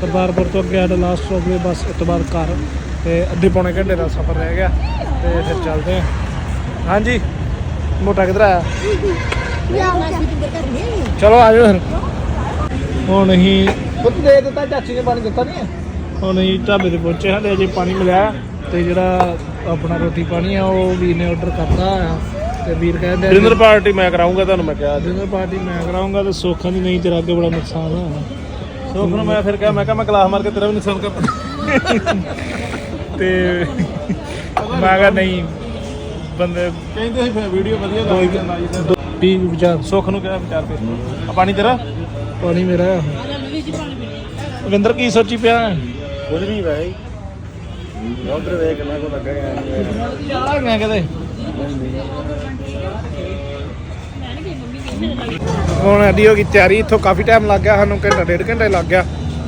ਕਰਤਾਰਪੁਰ ਤੋਂ ਅੱਗੇ ਸਾਡਾ ਲਾਸਟ ਸਟਾਪੇਜ ਬਸ ਇਸ ਤੋਂ ਬਾਅਦ ਘਰ। ਤੇ ਅੱਧੇ ਪੌਣੇ ਘੰਟੇ ਦਾ ਸਫ਼ਰ ਰਹਿ ਗਿਆ ਤੇ ਫਿਰ ਚੱਲਦੇ ਆ ਹਾਂਜੀ। ਮੋਟਾ ਕਿਧਰ ਆਇਆ? ਚਲੋ ਆ ਜਾਓ ਫਿਰ। ਹੁਣ ਅਸੀਂ ਪੁੱਤ ਦੇ ਦਿੱਤਾ ਚਾਚੀ ਨੇ ਪਾਣੀ ਦਿੱਤਾ ਨਹੀਂ ਹੁਣ ਅਸੀਂ ਢਾਬੇ ਤੇ ਪਹੁੰਚੇ ਹਾਂ ਤੇ ਅਜੇ ਪਾਣੀ ਮਿਲਿਆ ਤੇ ਜਿਹੜਾ ਆਪਣਾ ਰੋਟੀ ਪਾਣੀ ਆ ਉਹ ਵੀਰ ਨੇ ਆਰਡਰ ਕਰਤਾ ਆ। ਤੇ ਵੀਰ ਕਹਿੰਦੇ ਡਿਨਰ ਪਾਰਟੀ ਮੈਂ ਕਰਾਉਂਗਾ ਤੁਹਾਨੂੰ ਮੈਂ ਕਿਹਾ ਡਿਨਰ ਪਾਰਟੀ ਮੈਂ ਕਰਾਉਂਗਾ ਤੇ ਸੋਖਾਂ ਦੀ ਨਹੀਂ ਤੇਰਾ ਅੱਗੇ ਬੜਾ ਨੁਕਸਾਨ ਆ ਸੋ ਫਿਰ ਮੈਂ ਫਿਰ ਕਿਹਾ ਮੈਂ ਕਿਹਾ ਮੈਂ ਗਲਾਸ ਮਾਰ ਕੇ ਤੇਰਾ ਵੀ ਨੁਕਸਾਨ ਕਰ ਤੇ ਮੈਂ ਕਿਹਾ ਨਹੀਂ ਬੰਦੇ ਕਹਿੰਦੇ ਸੀ ਫਿਰ ਵੀਡੀਓ ਵਧੀਆ ਲੱਗਦੀ ਹੈ ਲਾਈ ਦਾ ਵੀ ਵਿਚਾਰ ਸੁੱਖ ਨੂੰ ਕਿਹਾ ਵਿਚਾਰ ਕੇ ਆ ਪਾਣੀ ਤੇਰਾ? ਪਾਣੀ ਮੇਰਾ ਵਿੰਦਰ ਕੀ ਸੋਚੀ ਪਿਆ? ਕੁਝ ਨਹੀਂ ਭਾਈ। ਉਧਰ ਵੇਖ ਨਾ ਕੋ ਲੱਗਾ ਯਾਰ ਮੈਂ ਕਦੇ ਹੁਣ ਅੱਡੀ ਹੋ ਗਈ ਤਿਆਰੀ ਇੱਥੋਂ ਕਾਫੀ ਟਾਈਮ ਲੱਗ ਗਿਆ ਸਾਨੂੰ ਘੰਟਾ ਡੇਢ ਘੰਟਾ ਲੱਗ ਗਿਆ।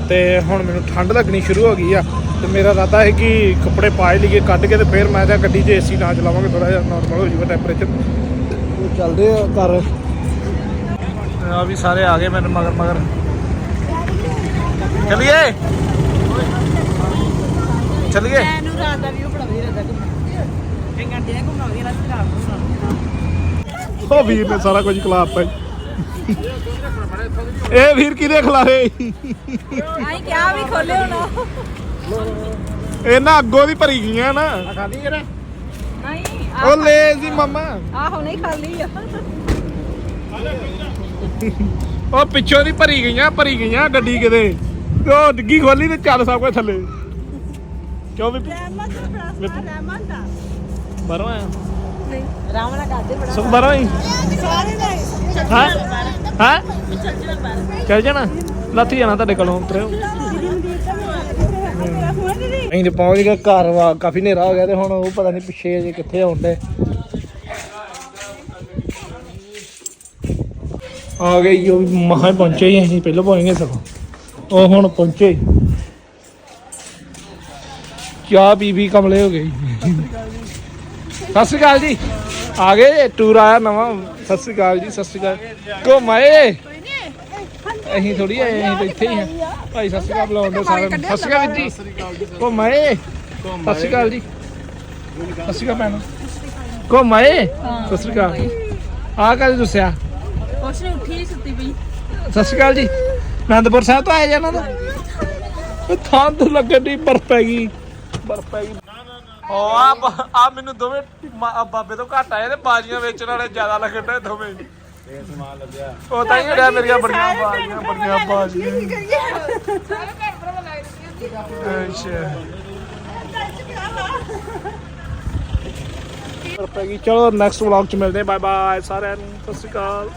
ਤੇ ਹੁਣ ਮੈਨੂੰ ਠੰਡ ਲੱਗਣੀ ਸ਼ੁਰੂ ਹੋ ਗਈ ਆ। ਤੇ ਮੇਰਾ ਇਰਾਦਾ ਹੈ ਕਿ ਕੱਪੜੇ ਪਾਏ ਲਈਏ ਕੱਢ ਕੇ ਤੇ ਫਿਰ ਮੈਂ ਤਾਂ ਗੱਡੀ 'ਚ ਏਸੀ ਨਾ ਚਲਾਵਾਂਗੇ ਥੋੜਾ ਜਿਹਾ ਨਾਰਮਲ ਹੋ ਜਾਊਗਾ ਟੈਂਪਰੇਚਰ ਉਹ ਚੱਲਦੇ ਆ ਘਰ। ਆ ਵੀ ਸਾਰੇ ਆ ਗਏ ਮੇਰੇ ਮਗਰ ਮਗਰ। ਚਲਿਏ? ਚਲਿਏ? ਮੈਨੂੰ ਰਾਤ ਦਾ ਵੀਊ ਬੜਾ ਵਧੀਆ ਲੱਗਦਾ ਇਹ ਘੰਟੇ ਨੇ ਘੁੰਮਣਾ ਵਧੀਆ ਲੱਗਦਾ ਰਾਤ ਨੂੰ ਉਹ ਵੀਰ ਨੇ ਸਾਰਾ ਕੁਝ ਖਿਲਾਤਾ ਇਹ ਵੀਰ ਕਿਹਦੇ ਖਿਲਾਰੇ? ਆਈ ਕਿਆ ਵੀ ਖੋਲੇ ਹੁਣ ਇਹਨਾਂ ਅੱਗੋਂ ਦੀ ਭਰੀ ਗਈਆਂ ਨਾ। ਖਾਲੀ ਜਰਾ ਨਹੀਂ ਉਹ ਲੈ ਸੀ ਮਮਾ। ਆ ਹੁਣੇ ਖਾਲੀ ਆ। ਉਹ ਪਿੱਛੋਂ ਦੀ ਭਰੀ ਗਈਆਂ ਭਰੀ ਗਈਆਂ ਗੱਡੀ ਕਿਤੇ। ਉਹ ਡਿੱਗੀ ਖੋਲੀ ਤੇ ਚੱਲ ਸਭ ਕੁਝ ਥੱਲੇ। ਕਿਉਂ ਵੀ ਬਾਹਰੋਂ ਆਇਆ? ਰਾਮ ਨਾਲ ਕਰਦੇ ਬੜਾ ਸੁਖ ਬਾਹਰੋਂ ਆਈ? ਹਾਂ? ਹਾਂ? ਚੱਲ ਜਾਣਾ। ਲੱਥੀ ਜਾਣਾ ਤੁਹਾਡੇ ਕੋਲੋਂ ਉਤਰਿਓ। ਅਸੀਂ ਤੇ ਪਹੁੰਚ ਗਏ, ਘਰ ਵਾ ਕਾਫੀ ਹਨੇਰਾ ਹੋ ਗਿਆ ਤੇ ਹੁਣ ਉਹ ਪਤਾ ਨਹੀਂ ਪਿੱਛੇ ਅਜੇ ਕਿੱਥੇ ਆਉਂਦੇ ਆ ਗਏ ਜੋ ਮਹਾਂ ਪਹੁੰਚੇ ਹੀ ਅਸੀਂ, ਪਹਿਲਾਂ ਪਹੁੰਚ ਗਏ ਸਗੋਂ। ਉਹ ਹੁਣ ਪਹੁੰਚੇ ਹੀ। ਚਾਹ ਪੀ ਪੀ ਕਮਲੇ ਹੋ ਗਏ ਸਤਿ ਸ਼੍ਰੀ ਅਕਾਲ ਜੀ। ਆ ਗਏ ਟੂਰ ਆਇਆ ਨਵਾਂ। ਸਤਿ ਸ਼੍ਰੀ ਅਕਾਲ ਜੀ, ਸਤਿ ਸ਼੍ਰੀ ਅਕਾਲ। ਘੁੰਮਾਏ ਅਸੀਂ ਥੋੜੀ ਆਏ ਅਸੀਂ ਤਾਂ ਇੱਥੇ ਹੀ ਆ ਭਾਈ ਸਤਿ ਸ਼੍ਰੀ ਅਕਾਲ ਬੁਲਾਉਂਦੇ ਸਾਰਿਆਂ ਨੂੰ। ਸਤਿ ਸ਼੍ਰੀ ਅਕਾਲ ਵੀਰ ਜੀ ਘੁੰਮਾਏ ਸਤਿ ਸ਼੍ਰੀ ਅਕਾਲ ਜੀ। ਸਤਿ ਸ਼੍ਰੀ ਅਕਾਲ ਭੈਣ। ਘੁੰਮਾਏ ਸਤਿ ਸ਼੍ਰੀ ਅਕਾਲ। ਆ ਕਾਹਦੇ ਦੱਸਿਆ? ਕੁਛ ਨਹੀਂ ਉੱਠੀ ਨਹੀਂ ਸੁੱਤੀ ਪਈ। ਸਤਿ ਸ਼੍ਰੀ ਅਕਾਲ ਜੀ। ਅਨੰਦਪੁਰ ਸਾਹਿਬ ਤੋਂ ਆਏ ਜਾਣਾ ਤਾਂ? ਥਾਂ ਤੋਂ ਲੱਗਣ ਦੀ ਬਰਫ਼ ਪੈ ਗਈ। ਬਰਫ਼ ਪੈ ਗਈ। ਓ ਆ ਆ ਮੈਨੂੰ ਦੋਵੇਂ ਬਾਬੇ ਤੋਂ ਘੱਟ ਆਏ ਤੇ ਬਾਜੀਆਂ ਵੇਚਣ ਵਾਲੇ ਜ਼ਿਆਦਾ ਲੱਗਣ ਦੇ ਦੋਵੇਂ। ਇਹ ਸਮਾਨ ਲੱਗਿਆ ਉਹ ਤਾਂ ਹੀ ਜਿਹੜਾ ਮੇਰੀਆਂ ਬੜੀਆਂ ਬਾਜੀਆਂ ਬੜੀਆਂ ਬਾਜੀਆਂ। ਅੱਛਾ ਬਰਫ਼ ਪੈ ਗਈ ਚਲੋ ਨੈਕਸਟ ਵਲੌਗ ਚ ਮਿਲਦੇ ਬਾਏ ਬਾਏ ਸਾਰਿਆਂ ਨੂੰ। ਸਤਿ ਸ਼੍ਰੀ ਅਕਾਲ।